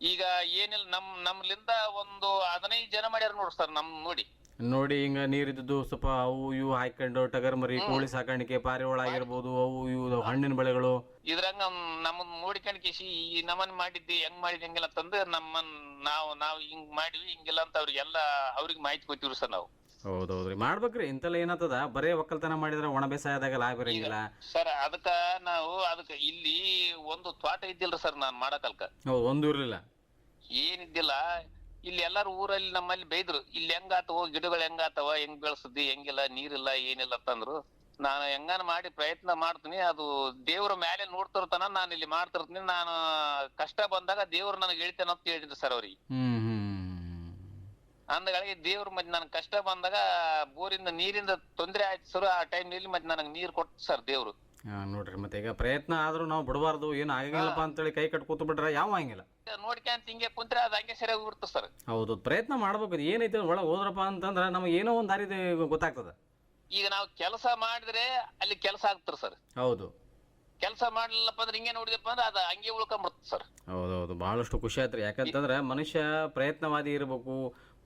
ಈಗ ಏನಿಲ್ಲ ನಮ್ ನಮ್ಲಿಂದ ಒಂದು ಹದಿನೈದು ಜನ ಮಾಡ್ಯಾರ ನೋಡ್ರಿ ಸರ್ ನಮ್ ನೋಡಿ. ನೋಡಿ ಹಿಂಗ ನೀರಿದ್ದು ಸ್ವಲ್ಪ ಅವು ಇವು ಹಾಕೊಂಡು ಟಗರ್ ಮರಿ ಕೋಳಿ ಸಾಕಾಣಿಕೆ ಪಾರಿವಾಳ ಆಗಿರ್ಬೋದು ಅವು ಇವು ಹಣ್ಣಿನ ಬೆಳೆಗಳು. ಇದ್ರಂಗ ನಮ್ಮನ್ ಮೂಡಿಕೊಂಡ್ ಕೇಶಿ ಈ ನಮನ್ ಮಾಡಿದ್ದಿ ಹೆಂಗ್ ಮಾಡಿದ್ ಹೆಂಗಿಲ್ಲ ತಂದು ನಮ್ಮನ್ ನಾವು ನಾವು ಹಿಂಗ್ ಮಾಡಿವಿ ಹಿಂಗಿಲ್ಲ ಅಂತ ಅವ್ರಿಗೆಲ್ಲ ಅವ್ರಿಗೆ ಮಾಹಿತಿ ಕೊಟ್ಟಿವ್ರಿ ಸರ್ ನಾವು. ಹೌದೌದ್ರಿ. ಮಾಡ್ಬೇಕ್ರಿ. ಇಂತೆಲ್ಲ ಏನಾತದ ಬರೇ ಒಕ್ಕಲ್ತನ ಮಾಡಿದ್ರೆ ಒಣ ಬೇಸಾಯದಾಗ ಲಾಭ ಇರಂಗಿಲ್ಲ ಸರ್ ಅದಕ್ಕ ನಾವು ಅದಕ್ಕ ಇಲ್ಲಿ ಒಂದು ತ್ವಾಟ ಇದ್ದಿಲ್ರಿ ಸರ್ ನಾನ್ ಮಾಡಕಲ್ಕ. ಹೌದು ಒಂದು ಇರ್ಲಿಲ್ಲ. ಏನಿದ್ದಿಲ್ಲ. ಇಲ್ಲಿ ಎಲ್ಲಾರು ಊರಲ್ಲಿ ನಮ್ಮಲ್ಲಿ ಬೈದ್ರು ಇಲ್ಲಿ ಹೆಂಗಾತವ ಗಿಡಗಳು ಹೆಂಗಾತವ ಹೆಂಗ್ ಬೆಳೆಸದ್ದಿ ಹೆಂಗಿಲ್ಲ ನೀರಿಲ್ಲ ಏನಿಲ್ಲ ಅಂತಂದ್ರು ನಾನು ಹೆಂಗಾನ ಮಾಡಿ ಪ್ರಯತ್ನ ಮಾಡ್ತೀನಿ. ಅದು ದೇವ್ರ ಮೇಲೆ ನೋಡ್ತಿರ್ತಾನ ನಾನು ಇಲ್ಲಿ ಮಾಡ್ತಿರ್ತೀನಿ. ನಾನು ಕಷ್ಟ ಬಂದಾಗ ದೇವ್ರು ನನಗೆ ಹೇಳ್ತೇನೆ ಅಂತ ಹೇಳಿದ್ರು ಸರ್ ಅವ್ರಿಗೆ. ಅಂದಗಳಿಗೆ ದೇವ್ರ ಮತ್ತೆ ನನ್ ಕಷ್ಟ ಬಂದಾಗ ಬೋರಿಂದ ನೀರಿಂದ ತೊಂದ್ರೆ ಆಯ್ತು ಸರ್. ಆ ಟೈಮ್ ಇಲ್ಲಿ ಮತ್ತೆ ನನಗೆ ನೀರ್ ಕೊಟ್ಟು ಸರ್ ದೇವ್ರು. ನೋಡ್ರಿ ಮತ್ತೆ ಈಗ ಪ್ರಯತ್ನ ಆದ್ರೂ ನಾವು ಬಿಡಬಾರ್ದು ಏನು ಆಗಂಗಿಲ್ಲಪ್ಪ ಅಂತೇಳಿ ಕೈ ಕಟ್ ಕೂತು ಬಿಟ್ರೆ ಯಾವ ಹಂಗಿಲ್ಲ ನೋಡ್ಕೊಂತ ಹಿಂಗೆ ಕುಂತ್ರೆ ಅದು ಹಂಗೆ ಸರಿಯಾಗಿ ಬಿಡ್ತು ಸರ್. ಹೌದು ಪ್ರಯತ್ನ ಮಾಡ್ಬೇಕು ಇದು ಏನೈತೆ ಒಳಗೆ ಹೋದ್ರಪ್ಪ ಅಂತಂದ್ರೆ ನಮಗೆ ಏನೋ ಒಂದು ದಾರಿ ಗೊತ್ತಾಗ್ತದೆ. ಈಗ ನಾವು ಕೆಲಸ ಮಾಡಿದ್ರೆ ಅಲ್ಲಿ ಕೆಲಸ ಆಗ್ತದೆ ಸರ್. ಹೌದು. ಕೆಲಸ ಮಾಡ್ಲಿಲ್ಲಪ್ಪ ಅಂದ್ರೆ ಹಿಂಗೆ ನೋಡಿದಪ್ಪ ಅಂದ್ರೆ ಅದು ಹಂಗೆ ಉಳ್ಕೊಂಡ್ಬಿಡ್ತದೆ ಸರ್. ಹೌದೌದು ಬಹಳಷ್ಟು ಖುಷಿ ಆಯ್ತು ಯಾಕಂತಂದ್ರೆ ಮನುಷ್ಯ ಪ್ರಯತ್ನವಾದಿ ಇರಬೇಕು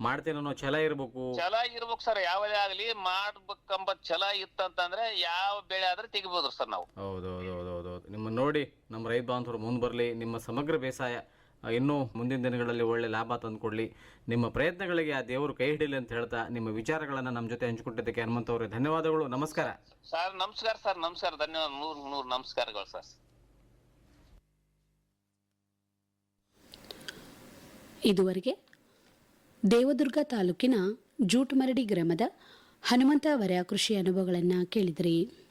ಮಾಡ್ತೀನಿ ಅನ್ನೋ ಛಲ ಇರ್ಬೇಕು. ಛಲ ಇರ್ಬೇಕು ಸರ್ ಯಾವುದೇ ಆಗ್ಲಿ ಮಾಡ್ಬೇಕಂಬ ಛಲ ಇತ್ತಂತಂದ್ರೆ ಯಾವ ಬೆಳೆ ಆದ್ರೆ ತೆಗಿಬೋದು ಸರ್ ನಾವು. ಹೌದು ಹೌದು ಹೌದು ಹೌದು ಹೌದು ನಿಮ್ಮ ನೋಡಿ ನಮ್ಮ ರೈತ ಬಾಂಧವರು ಮುಂದೆ ಬರಲಿ ನಿಮ್ಮ ಸಮಗ್ರ ಬೇಸಾಯ ಇನ್ನೂ ಮುಂದಿನ ದಿನಗಳಲ್ಲಿ ಒಳ್ಳೆ ಲಾಭ ತಂದುಕೊಡ್ಲಿ ನಿಮ್ಮ ಪ್ರಯತ್ನಗಳಿಗೆ ಆ ದೇವರು ಕೈ ಹಿಡಿಲಿ ಅಂತ ಹೇಳ್ತಾ ನಿಮ್ಮ ವಿಚಾರಗಳನ್ನು ನಮ್ಮ ಜೊತೆ ಹಂಚಿಕೊಟ್ಟಿದ್ದಕ್ಕೆ ಹನುಮಂತ ಅವರೇ ಧನ್ಯವಾದಗಳು. ನಮಸ್ಕಾರ. ಸರ್ ನಮಸ್ಕಾರ ಸರ್ ನಮಸ್ಕಾರ ಧನ್ಯವಾದ. ನೂರು ನೂರು ನಮಸ್ಕಾರಗಳು ಸರ್. ಇದುವರೆಗೆ ದೇವದುರ್ಗ ತಾಲೂಕಿನ ಜೂಟ್ಮರಡಿ ಗ್ರಾಮದ ಹನುಮಂತ ಅವರ ಕೃಷಿ ಅನುಭವಗಳನ್ನು ಕೇಳಿದಿರಿ.